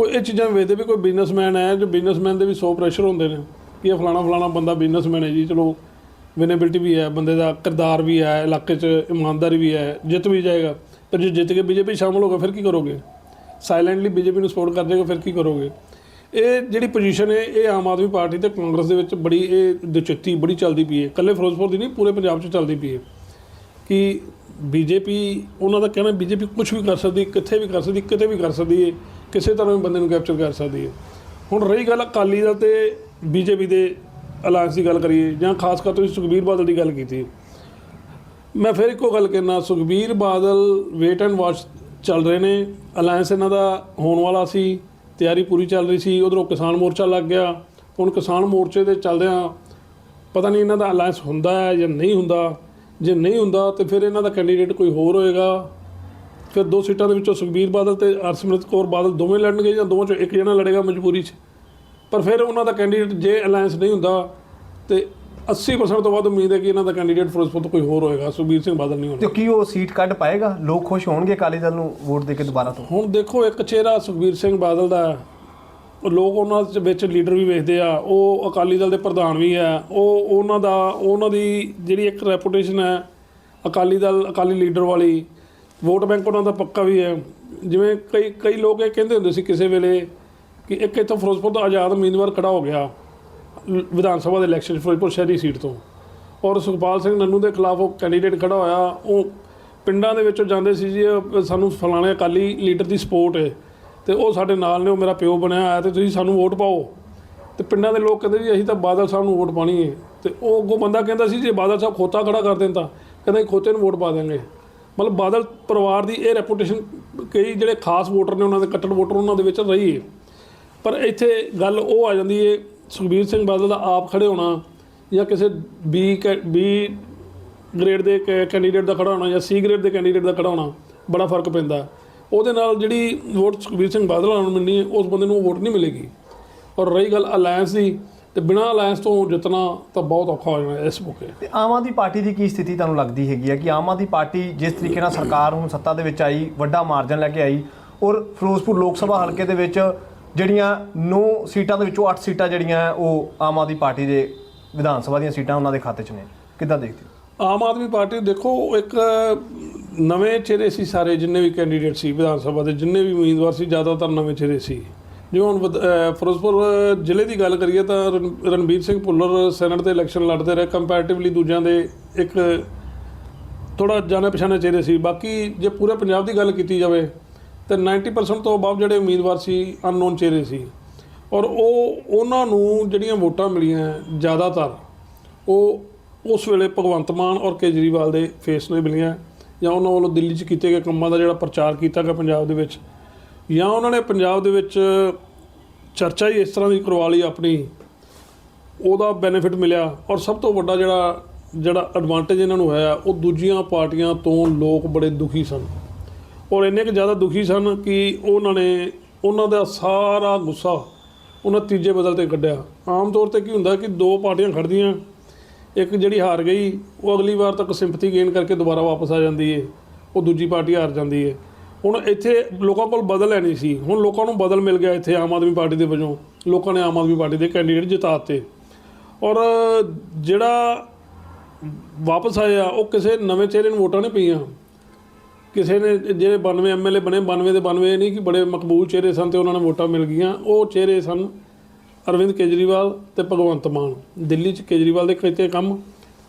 ਉਹ ਇਹ ਚੀਜ਼ਾਂ ਵੇਖਦੇ ਵੀ ਕੋਈ ਬਿਜ਼ਨਸਮੈਨ ਹੈ, ਜੋ ਬਿਜ਼ਨਸਮੈਨ ਦੇ ਵੀ 100 ਪ੍ਰੈਸ਼ਰ ਹੁੰਦੇ ਨੇ ਕਿ ਇਹ ਫਲਾਣਾ ਫਲਾਣਾ ਬੰਦਾ ਬਿਜ਼ਨਸਮੈਨ ਹੈ ਜੀ, ਚਲੋ ਵਿਨੇਬਿਲਟੀ ਵੀ ਹੈ, ਬੰਦੇ ਦਾ ਕਿਰਦਾਰ ਵੀ ਹੈ, ਇਲਾਕੇ 'ਚ ਇਮਾਨਦਾਰੀ ਵੀ ਹੈ, ਜਿੱਤ ਵੀ ਜਾਏਗਾ। ਪਰ ਜੇ ਜਿੱਤ ਕੇ ਬੀਜੇਪੀ ਸ਼ਾਮਲ ਹੋ ਗਿਆ ਫਿਰ ਕੀ ਕਰੋਗੇ? ਸਾਇਲੈਂਟਲੀ ਬੀਜੇਪੀ ਨੂੰ ਸਪੋਰਟ ਕਰ ਜਾਏਗਾ ਫਿਰ ਕੀ ਕਰੋਗੇ? ਇਹ ਜਿਹੜੀ ਪੋਜੀਸ਼ਨ ਹੈ, ਇਹ ਆਮ ਆਦਮੀ ਪਾਰਟੀ ਤੇ ਕਾਂਗਰਸ ਦੇ ਵਿੱਚ ਬੜੀ ਇਹ ਦਿਲਚਸਪੀ ਬੜੀ ਚੱਲਦੀ ਪਈ ਹੈ। ਇਕੱਲੇ ਫਿਰੋਜ਼ਪੁਰ ਦੀ ਨਹੀਂ, ਪੂਰੇ ਪੰਜਾਬ 'ਚ ਚੱਲਦੀ ਪਈ ਹੈ ਕਿ ਬੀਜੇਪੀ, ਉਹਨਾਂ ਦਾ ਕਹਿਣਾ ਬੀਜੇਪੀ ਕੁਝ ਵੀ ਕਰ ਸਕਦੀ, ਕਿੱਥੇ ਵੀ ਕਰ ਸਕਦੀ, ਕਿਤੇ ਵੀ ਕਰ ਸਕਦੀ ਹੈ, ਕਿਸੇ ਤਰ੍ਹਾਂ ਵੀ ਬੰਦੇ ਨੂੰ ਕੈਪਚਰ ਕਰ ਸਕਦੀ ਹੈ। ਹੁਣ ਰਹੀ ਗੱਲ ਅਕਾਲੀ ਦਲ ਤੇ ਬੀਜੇਪੀ ਦੇ ਅਲਾਇੰਸ ਦੀ ਗੱਲ ਕਰੀਏ ਜਾਂ ਖਾਸ ਕਰ ਤੁਸੀਂ ਸੁਖਬੀਰ ਬਾਦਲ ਦੀ ਗੱਲ ਕੀਤੀ। ਮੈਂ ਫਿਰ ਇੱਕੋ ਗੱਲ ਕਹਿਣਾ Sukhbir Badal wait and watch ਚੱਲ ਰਹੇ ਨੇ। ਅਲਾਇੰਸ ਇਹਨਾਂ ਦਾ ਹੋਣ ਵਾਲਾ ਸੀ, ਤਿਆਰੀ ਪੂਰੀ ਚੱਲ ਰਹੀ ਸੀ, ਉਧਰੋਂ ਕਿਸਾਨ ਮੋਰਚਾ ਲੱਗ ਗਿਆ। ਹੁਣ ਕਿਸਾਨ ਮੋਰਚੇ ਦੇ ਚੱਲਦਿਆਂ ਪਤਾ ਨਹੀਂ ਇਹਨਾਂ ਦਾ ਅਲਾਇੰਸ ਹੁੰਦਾ ਹੈ ਜਾਂ ਨਹੀਂ ਹੁੰਦਾ। ਜੇ ਨਹੀਂ ਹੁੰਦਾ ਤੇ ਫਿਰ ਇਹਨਾਂ ਦਾ ਕੈਂਡੀਡੇਟ ਕੋਈ ਹੋਰ ਹੋਏਗਾ। ਫਿਰ ਦੋ ਸੀਟਾਂ ਦੇ ਵਿੱਚੋਂ ਸੁਖਬੀਰ ਬਾਦਲ ਤੇ ਹਰਸਿਮਰਤ ਕੌਰ ਬਾਦਲ ਦੋਵੇਂ ਲੜਨਗੇ ਜਾਂ ਦੋਵਾਂ ਚੋਂ ਇੱਕ ਜਣਾ ਲੜੇਗਾ ਮਜਬੂਰੀ 'ਚ। ਪਰ ਫਿਰ ਉਹਨਾਂ ਦਾ ਕੈਂਡੀਡੇਟ ਜੇ ਅਲਾਇੰਸ ਨਹੀਂ ਹੁੰਦਾ ਤੇ 80% ਤੋਂ ਵੱਧ ਉਮੀਦ ਹੈ ਕਿ ਇਹਨਾਂ ਦਾ ਕੈਂਡੀਡੇਟ ਫਿਰੋਜ਼ਪੁਰ ਤੋਂ ਕੋਈ ਹੋਰ ਹੋਏਗਾ। ਸੁਖਬੀਰ ਸਿੰਘ ਬਾਦਲ ਨਹੀਂ ਹੋਣਾ ਤੇ ਕੀ ਉਹ ਸੀਟ ਕੱਢ ਪਾਏਗਾ? ਲੋਕ ਖੁਸ਼ ਹੋਣਗੇ ਅਕਾਲੀ ਦਲ ਨੂੰ ਵੋਟ ਦੇ ਕੇ ਦੁਬਾਰਾ ਤੋਂ? ਹੁਣ ਦੇਖੋ ਇੱਕ ਚਿਹਰਾ ਸੁਖਬੀਰ ਸਿੰਘ ਬਾਦਲ ਦਾ ਲੋਕ ਉਹਨਾਂ ਦੇ ਵਿੱਚ ਲੀਡਰ ਵੀ ਵੇਖਦੇ ਆ। ਉਹ ਅਕਾਲੀ ਦਲ ਦੇ ਪ੍ਰਧਾਨ ਵੀ ਹੈ। ਉਹ ਉਹਨਾਂ ਦਾ ਉਹਨਾਂ ਦੀ ਜਿਹੜੀ ਇੱਕ ਰੈਪੂਟੇਸ਼ਨ ਹੈ ਅਕਾਲੀ ਦਲ ਅਕਾਲੀ ਲੀਡਰ ਵਾਲੀ ਵੋਟ ਬੈਂਕ ਉਹਨਾਂ ਦਾ ਪੱਕਾ ਵੀ ਹੈ। ਜਿਵੇਂ ਕਈ ਕਈ ਲੋਕ ਇਹ ਕਹਿੰਦੇ ਹੁੰਦੇ ਸੀ ਕਿਸੇ ਵੇਲੇ ਕਿ ਇੱਕ ਇੱਥੋਂ ਫਿਰੋਜ਼ਪੁਰ ਦਾ ਆਜ਼ਾਦ ਉਮੀਦਵਾਰ ਖੜਾ ਹੋ ਗਿਆ। ਵਿਧਾਨ ਸਭਾ ਦੇ ਇਲੈਕਸ਼ਨ 'ਚ ਫਿਰੋਜ਼ਪੁਰ ਸ਼ਹਿਰੀ ਸੀਟ ਤੋਂ। ਔਰ ਸੁਖਪਾਲ ਸਿੰਘ ਨੰਨੂ ਦੇ ਖਿਲਾਫ ਉਹ ਕੈਂਡੀਡੇਟ ਖੜਾ ਹੋਇਆ। ਉਹ ਪਿੰਡਾਂ ਦੇ ਵਿੱਚੋਂ ਜਾਂਦੇ ਸੀ ਜੀ ਸਾਨੂੰ ਫਲਾਣੇ ਅਕਾਲੀ ਲੀਡਰ ਦੀ ਸਪੋਰਟ ਹੈ। ਤੇ ਉਹ ਸਾਡੇ ਨਾਲ ਨੇ, ਉਹ ਮੇਰਾ ਪਿਓ ਬਣਿਆ ਹੋਇਆ ਤੇ ਤੁਸੀਂ ਸਾਨੂੰ ਵੋਟ ਪਾਓ। ਤੇ ਪਿੰਡਾਂ ਦੇ ਲੋਕ ਕਹਿੰਦੇ ਜੀ, ਅਸੀਂ ਤਾਂ ਬਾਦਲ ਸਾਹਿਬ ਨੂੰ ਵੋਟ ਪਾਣੀ ਹੈ। ਤੇ ਉਹ ਅੱਗੋਂ ਬੰਦਾ ਕਹਿੰਦਾ ਸੀ, ਜੇ ਬਾਦਲ ਸਾਹਿਬ ਖੋਤਾ ਖੜਾ ਕਰ ਦੇਣ ਤਾਂ ਕਹਿੰਦਾ ਅਸੀਂ ਖੋਤੇ ਨੂੰ ਵੋਟ ਪਾ ਦੇਵਾਂਗੇ ਮਤਲਬ ਬਾਦਲ ਪਰਿਵਾਰ ਦੀ ਇਹ ਰੈਪੂਟੇਸ਼ਨ ਕਈ ਜਿਹੜੇ ਖਾਸ ਵੋਟਰ ਨੇ, ਉਹਨਾਂ ਦੇ ਕੱਟੜ ਵੋਟਰ ਉਹਨਾਂ ਦੇ ਵਿੱਚ ਰਹੀ ਹੈ। ਪਰ ਇੱਥੇ ਗੱਲ ਉਹ ਆ ਜਾਂਦੀ ਹੈ ਸੁਖਬੀਰ ਸਿੰਘ ਬਾਦਲ ਦਾ ਆਪ ਖੜੇ ਹੋਣਾ ਜਾਂ ਕਿਸੇ ਬੀ ਬੀ ਗ੍ਰੇਡ ਦੇ ਕੈ- ਕੈਂਡੀਡੇਟ ਦਾ ਖੜਾ ਹੋਣਾ ਜਾਂ ਸੀ ਗ੍ਰੇਡ ਦੇ ਕੈਂਡੀਡੇਟ ਦਾ ਖੜਾ ਹੋਣਾ, ਬੜਾ ਫ਼ਰਕ ਪੈਂਦਾ। ਉਹਦੇ ਨਾਲ ਜਿਹੜੀ ਵੋਟ ਸੁਖਬੀਰ ਸਿੰਘ ਬਾਦਲ ਨੂੰ ਮਿਲਣੀ ਹੈ, ਉਸ ਬੰਦੇ ਨੂੰ ਵੋਟ ਨਹੀਂ ਮਿਲੇਗੀ। ਔਰ ਰਹੀ ਗੱਲ ਅਲਾਇੰਸ ਦੀ, ਤੇ ਬਿਨਾਂ ਅਲਾਇੰਸ ਤੋਂ ਜਿੱਤਣਾ ਤਾਂ ਬਹੁਤ ਔਖਾ ਹੋ ਜਾਣਾ ਇਸ ਮੌਕੇ। ਤੇ ਆਮ ਆਦਮੀ ਪਾਰਟੀ ਦੀ ਕੀ ਸਥਿਤੀ ਤੁਹਾਨੂੰ ਲੱਗਦੀ ਹੈਗੀ ਹੈ ਕਿ ਆਮ ਆਦਮੀ ਪਾਰਟੀ ਜਿਸ ਤਰੀਕੇ ਨਾਲ ਸਰਕਾਰ ਹੁਣ ਸੱਤਾ ਦੇ ਵਿੱਚ ਆਈ, ਵੱਡਾ ਮਾਰਜਨ ਲੈ ਕੇ ਆਈ, ਔਰ ਫਿਰੋਜ਼ਪੁਰ ਲੋਕ ਸਭਾ ਹਲਕੇ ਦੇ ਵਿੱਚ ਜਿਹੜੀਆਂ 9 ਸੀਟਾਂ ਦੇ ਵਿੱਚੋਂ 8 ਸੀਟਾਂ ਜਿਹੜੀਆਂ ਉਹ ਆਮ ਆਦਮੀ ਪਾਰਟੀ ਦੇ ਵਿਧਾਨ ਸਭਾ ਦੀਆਂ ਸੀਟਾਂ ਉਹਨਾਂ ਦੇ ਖਾਤੇ 'ਚ ਨੇ। ਕਿੱਦਾਂ ਦੇਖਦੇ ਹੋ? ਆਮ ਆਦਮੀ ਪਾਰਟੀ ਦੇਖੋ, ਇੱਕ ਨਵੇਂ ਚਿਹਰੇ ਸੀ ਸਾਰੇ, ਜਿੰਨੇ ਵੀ ਕੈਂਡੀਡੇਟ ਸੀ ਵਿਧਾਨ ਸਭਾ ਦੇ, ਜਿੰਨੇ ਵੀ ਉਮੀਦਵਾਰ ਸੀ, ਜ਼ਿਆਦਾਤਰ ਨਵੇਂ ਚਿਹਰੇ ਸੀ। ਜਿਵੇਂ ਹੁਣ ਫਿਰੋਜ਼ਪੁਰ ਜ਼ਿਲ੍ਹੇ ਦੀ ਗੱਲ ਕਰੀਏ ਤਾਂ ਰਣ- ਰਣਬੀਰ ਸਿੰਘ ਭੁੱਲਰ ਸੈਨੇਟ ਦੇ ਇਲੈਕਸ਼ਨ ਲੜਦੇ ਰਹੇ ਕੰਪੈਰੀਟਿਵਲੀ ਦੂਜਿਆਂ ਦੇ ਇੱਕ ਥੋੜਾ ਜਾਣੇ ਪਛਾਣੇ ਚਿਹਰੇ ਸੀ। ਬਾਕੀ ਜੇ ਪੂਰੇ ਪੰਜਾਬ ਦੀ ਗੱਲ ਕੀਤੀ ਜਾਵੇ ਤੇ 90% ਤੋਂ ਅਬਵ ਜਿਹੜੇ ਉਮੀਦਵਾਰ ਸੀ ਅਨਨੋਨ ਚਿਹਰੇ ਸੀ। ਔਰ ਉਹ, ਉਹਨਾਂ ਨੂੰ ਜਿਹੜੀਆਂ ਵੋਟਾਂ ਮਿਲੀਆਂ ਜ਼ਿਆਦਾਤਰ, ਉਹ ਉਸ ਵੇਲੇ ਭਗਵੰਤ ਮਾਨ ਔਰ ਕੇਜਰੀਵਾਲ ਦੇ ਫੇਸ ਨੂੰ ਮਿਲੀਆਂ। ਜਾਂ ਉਹਨਾਂ ਵੱਲੋਂ ਦਿੱਲੀ 'ਚ ਕੀਤੇ ਗਏ ਕੰਮਾਂ ਦਾ ਜਿਹੜਾ ਪ੍ਰਚਾਰ ਕੀਤਾ ਗਿਆ ਪੰਜਾਬ ਦੇ ਵਿੱਚ। ਜਾਂ ਉਹਨਾਂ ਨੇ ਪੰਜਾਬ ਦੇ ਵਿੱਚ ਚਰਚਾ ਹੀ ਇਸ ਤਰ੍ਹਾਂ ਦੀ ਕਰਵਾ ਲਈ ਆਪਣੀ। ਉਹਦਾ ਬੈਨੀਫਿਟ ਮਿਲਿਆ ਔਰ ਸਭ ਤੋਂ ਵੱਡਾ ਜਿਹੜਾ ਜਿਹੜਾ ਐਡਵਾਂਟੇਜ ਇਹਨਾਂ ਨੂੰ ਹੋਇਆ, ਉਹ ਦੂਜੀਆਂ ਪਾਰਟੀਆਂ ਤੋਂ ਲੋਕ ਬੜੇ ਦੁਖੀ ਸਨ। ਔਰ ਇੰਨੇ ਕੁ ਜ਼ਿਆਦਾ ਦੁਖੀ ਸਨ ਕਿ ਉਹਨਾਂ ਨੇ ਉਹਨਾਂ ਦਾ ਸਾਰਾ ਗੁੱਸਾ ਉਹਨਾਂ ਤੀਜੇ ਬਦਲ ਤੇ ਕੱਢਿਆ। ਆਮ ਤੌਰ ਤੇ ਕੀ ਹੁੰਦਾ ਕਿ ਦੋ ਪਾਰਟੀਆਂ ਖੜਦੀਆਂ ਇੱਕ ਜਿਹੜੀ ਹਾਰ ਗਈ, ਉਹ ਅਗਲੀ ਵਾਰ ਤੱਕ ਸਿੰਪਥੀ ਗੇਨ ਕਰਕੇ ਦੁਬਾਰਾ ਵਾਪਸ ਆ ਜਾਂਦੀ ਏ, ਉਹ ਦੂਜੀ ਪਾਰਟੀ ਹਾਰ ਜਾਂਦੀ ਏ। ਹੁਣ ਇੱਥੇ ਲੋਕਾਂ ਕੋਲ ਬਦਲ ਹੈ ਨਹੀਂ ਸੀ। ਹੁਣ ਲੋਕਾਂ ਨੂੰ ਬਦਲ ਮਿਲ ਗਿਆ ਇੱਥੇ ਆਮ ਆਦਮੀ ਪਾਰਟੀ ਦੇ ਵਜੋਂ। ਲੋਕਾਂ ਨੇ ਆਮ ਆਦਮੀ ਪਾਰਟੀ ਦੇ ਕੈਂਡੀਡੇਟ ਜਿਤਾਤੇ। ਔਰ ਜਿਹੜਾ ਵਾਪਸ ਆਇਆ, ਉਹ ਕਿਸੇ ਨਵੇਂ ਚਿਹਰੇ ਨੂੰ ਵੋਟਾਂ ਨਹੀਂ ਪਈਆਂ। ਕਿਸੇ ਨੇ ਜਿਹੜੇ 92 ਐਮਐਲਏ ਬਣੇ 92 ਦੇ 92 ਇਹ ਨਹੀਂ ਕਿ ਬੜੇ ਮਕਬੂਲ ਚਿਹਰੇ ਸਨ ਤੇ ਉਹਨਾਂ ਨੂੰ ਵੋਟਾਂ ਮਿਲ ਗਈਆਂ। ਉਹ ਚਿਹਰੇ ਸਨ ਅਰਵਿੰਦ ਕੇਜਰੀਵਾਲ ਤੇ ਭਗਵੰਤ ਮਾਨ। ਦਿੱਲੀ 'ਚ ਕੇਜਰੀਵਾਲ ਦੇ ਕੀਤੇ ਕੰਮ,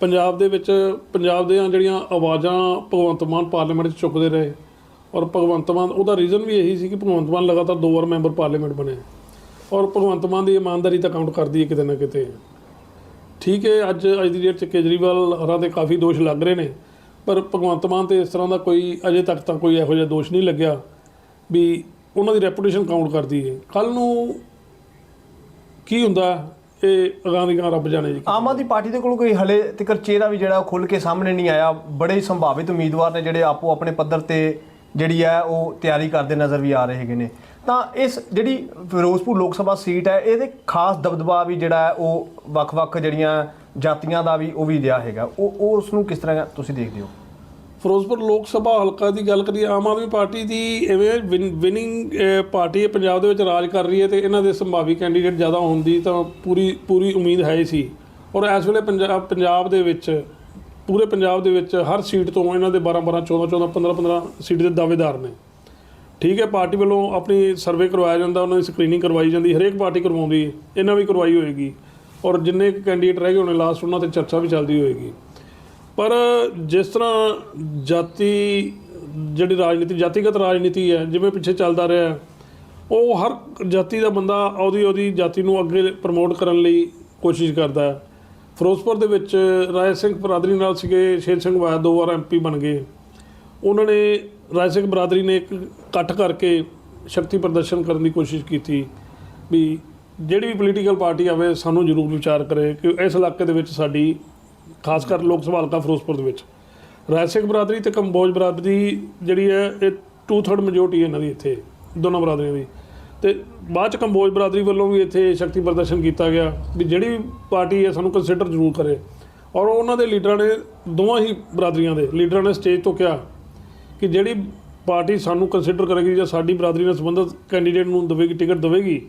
ਪੰਜਾਬ ਦੇ ਵਿੱਚ ਪੰਜਾਬ ਦੀਆਂ ਜਿਹੜੀਆਂ ਆਵਾਜ਼ਾਂ ਭਗਵੰਤ ਮਾਨ ਪਾਰਲੀਮੈਂਟ 'ਚ ਚੁੱਕਦੇ ਰਹੇ। ਔਰ ਭਗਵੰਤ ਮਾਨ, ਉਹਦਾ ਰੀਜ਼ਨ ਵੀ ਇਹੀ ਸੀ ਕਿ ਭਗਵੰਤ ਮਾਨ ਲਗਾਤਾਰ ਦੋ ਵਾਰ ਮੈਂਬਰ ਪਾਰਲੀਮੈਂਟ ਬਣੇ। ਔਰ ਭਗਵੰਤ ਮਾਨ ਦੀ ਇਮਾਨਦਾਰੀ ਤਾਂ ਕਾਊਂਟ ਕਰਦੀ ਹੈ ਕਿਤੇ ਨਾ ਕਿਤੇ। ਠੀਕ ਹੈ, ਅੱਜ ਅੱਜ ਦੀ ਡੇਟ 'ਚ ਕੇਜਰੀਵਾਲ ਹਰਾਂ ਦੇ ਕਾਫੀ ਦੋਸ਼ ਲੱਗ ਰਹੇ ਨੇ। ਪਰ ਭਗਵੰਤ ਮਾਨ ਤੇ ਇਸ ਤਰ੍ਹਾਂ ਦਾ ਕੋਈ ਅਜੇ ਤੱਕ ਤਾਂ ਕੋਈ ਇਹੋ ਜਿਹਾ ਦੋਸ਼ ਨਹੀਂ ਲੱਗਿਆ ਵੀ ਉਹਨਾਂ ਦੀ ਰੈਪੂਟੇਸ਼ਨ ਕਾਊਂਟ ਕਰਦੀ ਹੈ। ਕੱਲ ਨੂੰ ਕੀ ਹੁੰਦਾ? ਇਹ ਅਗਾਂ ਦੀ ਗਾਂ ਰੱਬ ਜਾਣੇ ਜੀ। ਆਮ ਆਦਮੀ ਪਾਰਟੀ ਦੇ ਕੋਲ ਕੋਈ ਹਲੇ ਤੱਕ ਚਿਹਰਾ ਵੀ ਜਿਹੜਾ ਉਹ ਖੁੱਲ ਕੇ ਸਾਹਮਣੇ ਨਹੀਂ ਆਇਆ। ਬੜੇ ਸੰਭਾਵਿਤ ਉਮੀਦਵਾਰ ਨੇ ਜਿਹੜੇ ਆਪੋ ਆਪਣੇ ਪੱਧਰ ਤੇ ਜਿਹੜੀ ਹੈ ਉਹ ਤਿਆਰੀ ਕਰਦੇ ਨਜ਼ਰ ਵੀ ਆ ਰਹੇ ਹੈਗੇ ਨੇ। ਤਾਂ ਇਸ ਜਿਹੜੀ ਫਿਰੋਜ਼ਪੁਰ ਲੋਕ ਸਭਾ ਸੀਟ ਹੈ, ਇਹਦੇ ਖਾਸ ਦਬਦਬਾ ਵੀ ਜਿਹੜਾ ਹੈ ਉਹ ਵੱਖ-ਵੱਖ ਜਿਹੜੀਆਂ ਜਾਤੀਆਂ ਦਾ ਵੀ ਉਹ ਵੀ ਦਿਆ ਹੈਗਾ। ਉਹ ਉਹ ਉਸ ਨੂੰ ਕਿਸ ਤਰ੍ਹਾਂ ਤੁਸੀਂ ਦੇਖਦੇ ਹੋ? ਫਿਰੋਜ਼ਪੁਰ ਲੋਕ ਸਭਾ ਹਲਕਾ ਦੀ ਗੱਲ ਕਰੀਏ, ਆਮ ਆਦਮੀ ਪਾਰਟੀ ਦੀ ਐਵੇਂ ਵਿਨਿੰਗ ਪਾਰਟੀ ਹੈ, ਪੰਜਾਬ ਦੇ ਵਿੱਚ ਰਾਜ ਕਰ ਰਹੀ ਹੈ ਤੇ ਇਹਨਾਂ ਦੇ ਸੰਭਾਵੀ ਕੈਂਡੀਡੇਟ ਜ਼ਿਆਦਾ ਹੋਣ ਦੀ ਤਾਂ ਪੂਰੀ ਪੂਰੀ ਉਮੀਦ ਹੈ ਹੀ ਸੀ। ਔਰ ਇਸ ਵੇਲੇ ਪੰਜਾਬ ਪੰਜਾਬ ਦੇ ਵਿੱਚ, ਪੂਰੇ ਪੰਜਾਬ ਦੇ ਵਿੱਚ ਹਰ ਸੀਟ ਤੋਂ ਇਹਨਾਂ ਦੇ 12 12 14 14 15 15 ਸੀਟ ਦੇ ਦਾਅਵੇਦਾਰ ਨੇ। ਠੀਕ ਹੈ, ਪਾਰਟੀ ਵੱਲੋਂ ਆਪਣੀ ਸਰਵੇ ਕਰਵਾਇਆ ਜਾਂਦਾ, ਉਹਨਾਂ ਦੀ ਸਕਰੀਨਿੰਗ ਕਰਵਾਈ ਜਾਂਦੀ, ਹਰੇਕ ਪਾਰਟੀ ਕਰਵਾਉਂਦੀ, ਇਹਨਾਂ ਵੀ ਕਰਵਾਈ ਹੋਏਗੀ। ਔਰ ਜਿੰਨੇ ਕੈਂਡੀਡੇਟ ਰਹਿ ਗਏ ਹੋਣੇ ਲਾਸਟ ਉਹਨਾਂ ਤੇ ਚਰਚਾ ਵੀ ਚੱਲਦੀ ਹੋਏਗੀ। ਪਰ ਜਿਸ ਤਰ੍ਹਾਂ ਜਾਤੀ, ਜਿਹੜੀ ਰਾਜਨੀਤੀ, ਜਾਤੀਗਤ ਰਾਜਨੀਤੀ ਹੈ, ਜਿਵੇਂ ਪਿੱਛੇ ਚੱਲਦਾ ਰਿਹਾ, ਉਹ ਹਰ ਜਾਤੀ ਦਾ ਬੰਦਾ ਉਹਦੀ ਉਹਦੀ ਜਾਤੀ ਨੂੰ ਅੱਗੇ ਪ੍ਰਮੋਟ ਕਰਨ ਲਈ ਕੋਸ਼ਿਸ਼ ਕਰਦਾ ਹੈ। ਫਿਰੋਜ਼ਪੁਰ ਦੇ ਵਿੱਚ ਰਾਏ ਸਿੰਘ ਬਰਾਦਰੀ ਨਾਲ ਸੀਗੇ, ਸ਼ੇਰ ਸਿੰਘ ਵਾਇਆ ਦੋ ਵਾਰ ਐਮਪੀ ਬਣ ਗਏ। ਉਹਨਾਂ ਨੇ ਰਾਏ ਸਿੰਘ ਬਰਾਦਰੀ ਨੇ ਇੱਕ ਇਕੱਠ ਕਰਕੇ ਸ਼ਕਤੀ ਪ੍ਰਦਰਸ਼ਨ ਕਰਨ ਦੀ ਕੋਸ਼ਿਸ਼ ਕੀਤੀ ਵੀ ਜਿਹੜੀ ਵੀ ਪੋਲੀਟੀਕਲ ਪਾਰਟੀ ਆਵੇ, ਸਾਨੂੰ ਜ਼ਰੂਰ ਵਿਚਾਰ ਕਰੇ ਕਿ ਇਸ ਇਲਾਕੇ ਦੇ ਵਿੱਚ ਸਾਡੀ, ਖਾਸ ਕਰ ਲੋਕ ਸਭਾ ਹਲਕਾ ਫਿਰੋਜ਼ਪੁਰ ਦੇ ਵਿੱਚ। ਰਾਏ ਸਿੰਘ ਬਰਾਦਰੀ ਤੇ ਕੰਬੋਜ ਬਰਾਦਰੀ ਜਿਹੜੀ ਹੈ, ਇਹ 2/3 ਮੈਜੋਰਟੀ ਇਹਨਾਂ ਦੀ ਇੱਥੇ, ਦੋਨਾਂ ਬਰਾਦਰੀਆਂ ਦੀ। ਤੇ ਬਾਅਦ ਚ ਕੰਬੋਜ ਬਰਾਦਰੀ ਵੱਲੋਂ ਵੀ ਇੱਥੇ ਸ਼ਕਤੀ ਪ੍ਰਦਰਸ਼ਨ ਕੀਤਾ ਗਿਆ ਵੀ ਜਿਹੜੀ ਵੀ ਪਾਰਟੀ ਹੈ, ਸਾਨੂੰ ਕੰਸੀਡਰ ਜ਼ਰੂਰ ਕਰੇ। ਔਰ ਉਹਨਾਂ ਦੇ ਲੀਡਰਾਂ ਨੇ ਦੋਵਾਂ ਹੀ ਬਰਾਦਰੀਆਂ ਦੇ, ਲੀਡਰਾਂ ਨੇ ਸਟੇਜ ਤੋਂ ਕਿਹਾ ਕਿ ਜਿਹੜੀ ਪਾਰਟੀ ਸਾਨੂੰ ਕੰਸੀਡਰ ਕਰੇਗੀ ਜਾਂ ਸਾਡੀ ਬਰਾਦਰੀ ਨਾਲ ਸੰਬੰਧਿਤ ਕੈਂਡੀਡੇਟ ਨੂੰ ਦੇਵੇਗੀ ਟਿਕਟ ਦੇਵੇਗੀ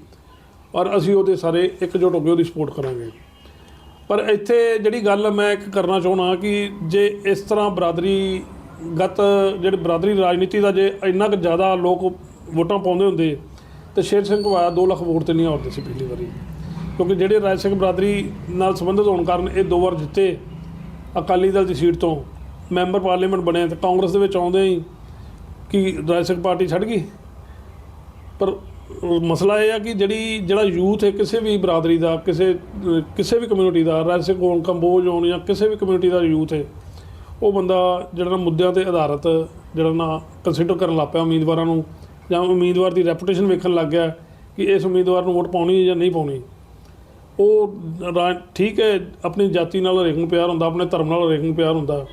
ਔਰ ਅਸੀਂ ਉਹਦੇ ਸਾਰੇ ਇਕਜੁੱਟ ਹੋ ਕੇ ਉਹਦੀ ਸਪੋਰਟ ਕਰਾਂਗੇ। ਪਰ ਇੱਥੇ ਜਿਹੜੀ ਗੱਲ ਮੈਂ ਇੱਕ ਕਰਨਾ ਚਾਹਣਾ ਕਿ ਜੇ ਇਸ ਤਰ੍ਹਾਂ ਬਰਾਦਰੀ ਗਤ ਜਿਹੜੇ ਬਰਾਦਰੀ ਰਾਜਨੀਤੀ ਦਾ ਜੇ ਇੰਨਾ ਕੁ ਜ਼ਿਆਦਾ ਲੋਕ ਵੋਟਾਂ ਪਾਉਂਦੇ ਹੁੰਦੇ, ਤੇ ਸ਼ੇਰ ਸਿੰਘ ਘਵਾਇਆ 2 ਲੱਖ ਵੋਟ ਤੇ ਨਹੀਂ ਆਉਂਦੇ ਸੀ ਪਿਛਲੀ ਵਾਰੀ। ਕਿਉਂਕਿ ਜਿਹੜੇ ਰਾਜ ਸਿੰਘ ਬਰਾਦਰੀ ਨਾਲ ਸੰਬੰਧਿਤ ਹੋਣ ਕਾਰਨ ਇਹ ਦੋ ਵਾਰ ਜਿੱਤੇ ਅਕਾਲੀ ਦਲ ਦੀ ਸੀਟ ਤੋਂ, ਮੈਂਬਰ ਪਾਰਲੀਮੈਂਟ ਬਣੇ ਤੇ ਕਾਂਗਰਸ ਦੇ ਵਿੱਚ ਆਉਂਦੇ ਹੀ ਕਿ ਰਾਜ ਸਿੰਘ ਪਾਰਟੀ ਛੱਡ ਗਈ। ਪਰ ਮਸਲਾ ਇਹ ਆ ਕਿ ਜਿਹੜੀ, ਜਿਹੜਾ ਯੂਥ ਹੈ, ਕਿਸੇ ਵੀ ਬਰਾਦਰੀ ਦਾ, ਕਿਸੇ ਕਿਸੇ ਵੀ ਕਮਿਊਨਿਟੀ ਦਾ ਰਾਜ ਸਿੰਘ ਹੋਣ ਕੰਬੋਜ ਹੋਣ ਜਾਂ ਕਿਸੇ ਵੀ ਕਮਿਊਨਿਟੀ ਦਾ ਯੂਥ ਹੈ, ਉਹ ਬੰਦਾ ਜਿਹੜਾ ਨਾ ਮੁੱਦਿਆਂ ਤੇ ਆਧਾਰਿਤ, ਜਿਹੜਾ ਨਾ ਕੰਸੀਡਰ ਕਰਨ ਲੱਗ ਪਿਆ ਉਮੀਦਵਾਰਾਂ ਨੂੰ, ਜਾਂ ਉਮੀਦਵਾਰ ਦੀ ਰੈਪੂਟੇਸ਼ਨ ਵੇਖਣ ਲੱਗ ਗਿਆ ਕਿ ਇਸ ਉਮੀਦਵਾਰ ਨੂੰ ਵੋਟ ਪਾਉਣੀ ਹੈ ਜਾਂ ਨਹੀਂ ਪਾਉਣੀ। ਉਹ ਰਾ- ਠੀਕ ਹੈ, ਆਪਣੀ ਜਾਤੀ ਨਾਲ ਹਰੇਕ ਪਿਆਰ ਹੁੰਦਾ, ਆਪਣੇ ਧਰਮ ਨਾਲ ਹਰੇਕ ਪਿਆਰ ਹੁੰਦਾ,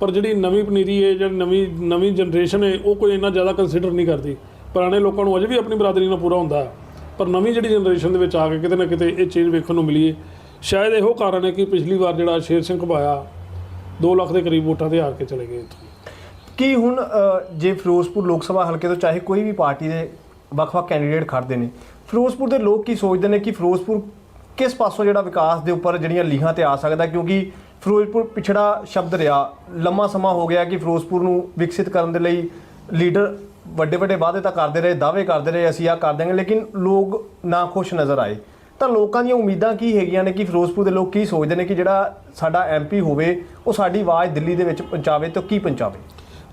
ਪਰ ਜਿਹੜੀ ਨਵੀਂ ਪਨੀਰੀ ਹੈ ਜਾਂ ਨਵੀਂ ਨਵੀਂ ਜਨਰੇਸ਼ਨ ਹੈ, ਉਹ ਕੋਈ ਇੰਨਾ ਜ਼ਿਆਦਾ ਕੰਸੀਡਰ ਨਹੀਂ ਕਰਦੀ। ਪੁਰਾਣੇ ਲੋਕਾਂ ਨੂੰ ਅਜੇ ਵੀ ਆਪਣੀ ਬਰਾਦਰੀ ਨਾਲ ਪੂਰਾ ਹੁੰਦਾ ਪਰ ਨਵੀਂ ਜਿਹੜੀ ਜਨਰੇਸ਼ਨ ਦੇ ਵਿੱਚ ਆ ਕੇ ਕਿਤੇ ਨਾ ਕਿਤੇ ਇਹ ਚੀਜ਼ ਵੇਖਣ ਨੂੰ ਮਿਲੀ ਹੈ। ਸ਼ਾਇਦ ਇਹੋ ਕਾਰਨ ਹੈ ਕਿ ਪਿਛਲੀ ਵਾਰ ਜਿਹੜਾ ਸ਼ੇਰ ਸਿੰਘ ਘਬਾਇਆ 2 ਲੱਖ ਦੇ ਕਰੀਬ ਵੋਟਾਂ ਤੇ ਆ ਕੇ ਚਲੇ ਗਏ ਇੱਥੋਂ। ਕੀ ਹੁਣ ਜੇ ਫਿਰੋਜ਼ਪੁਰ ਲੋਕ ਸਭਾ ਹਲਕੇ ਤੋਂ ਚਾਹੇ ਕੋਈ ਵੀ ਪਾਰਟੀ ਦੇ ਵੱਖ-ਵੱਖ ਕੈਂਡੀਡੇਟ ਖੜਦੇ ਨੇ, ਫਿਰੋਜ਼ਪੁਰ ਦੇ ਲੋਕ ਕੀ ਸੋਚਦੇ ਨੇ ਕਿ ਫਿਰੋਜ਼ਪੁਰ ਕਿਸ ਪਾਸੋਂ ਜਿਹੜਾ ਵਿਕਾਸ ਦੇ ਉੱਪਰ ਜਿਹੜੀਆਂ ਲੀਹਾਂ ਤੇ ਆ ਸਕਦਾ? ਕਿਉਂਕਿ ਫਿਰੋਜ਼ਪੁਰ ਪਿਛੜਾ ਸ਼ਬਦ ਰਿਹਾ। ਲੰਮਾ ਸਮਾਂ ਹੋ ਗਿਆ ਕਿ ਫਿਰੋਜ਼ਪੁਰ ਨੂੰ ਵਿਕਸਿਤ ਕਰਨ ਦੇ ਲਈ ਲੀਡਰ ਵੱਡੇ ਵੱਡੇ ਵਾਅਦੇ ਤਾਂ ਕਰਦੇ ਰਹੇ ਦਾਅਵੇ ਕਰਦੇ ਰਹੇ ਅਸੀਂ ਆਹ ਕਰ ਦਿਆਂਗੇ ਲੇਕਿਨ ਲੋਕ ਨਾ ਖੁਸ਼ ਨਜ਼ਰ ਆਏ। ਤਾਂ ਲੋਕਾਂ ਦੀਆਂ ਉਮੀਦਾਂ ਕੀ ਹੈਗੀਆਂ ਨੇ ਕਿ ਫਿਰੋਜ਼ਪੁਰ ਦੇ ਲੋਕ ਕੀ ਸੋਚਦੇ ਨੇ ਕਿ ਜਿਹੜਾ ਸਾਡਾ ਐਮਪੀ ਹੋਵੇ ਉਹ ਸਾਡੀ ਆਵਾਜ਼ ਦਿੱਲੀ ਦੇ ਵਿੱਚ ਪਹੁੰਚਾਵੇ ਤਾਂ ਕੀ ਪਹੁੰਚਾਵੇ?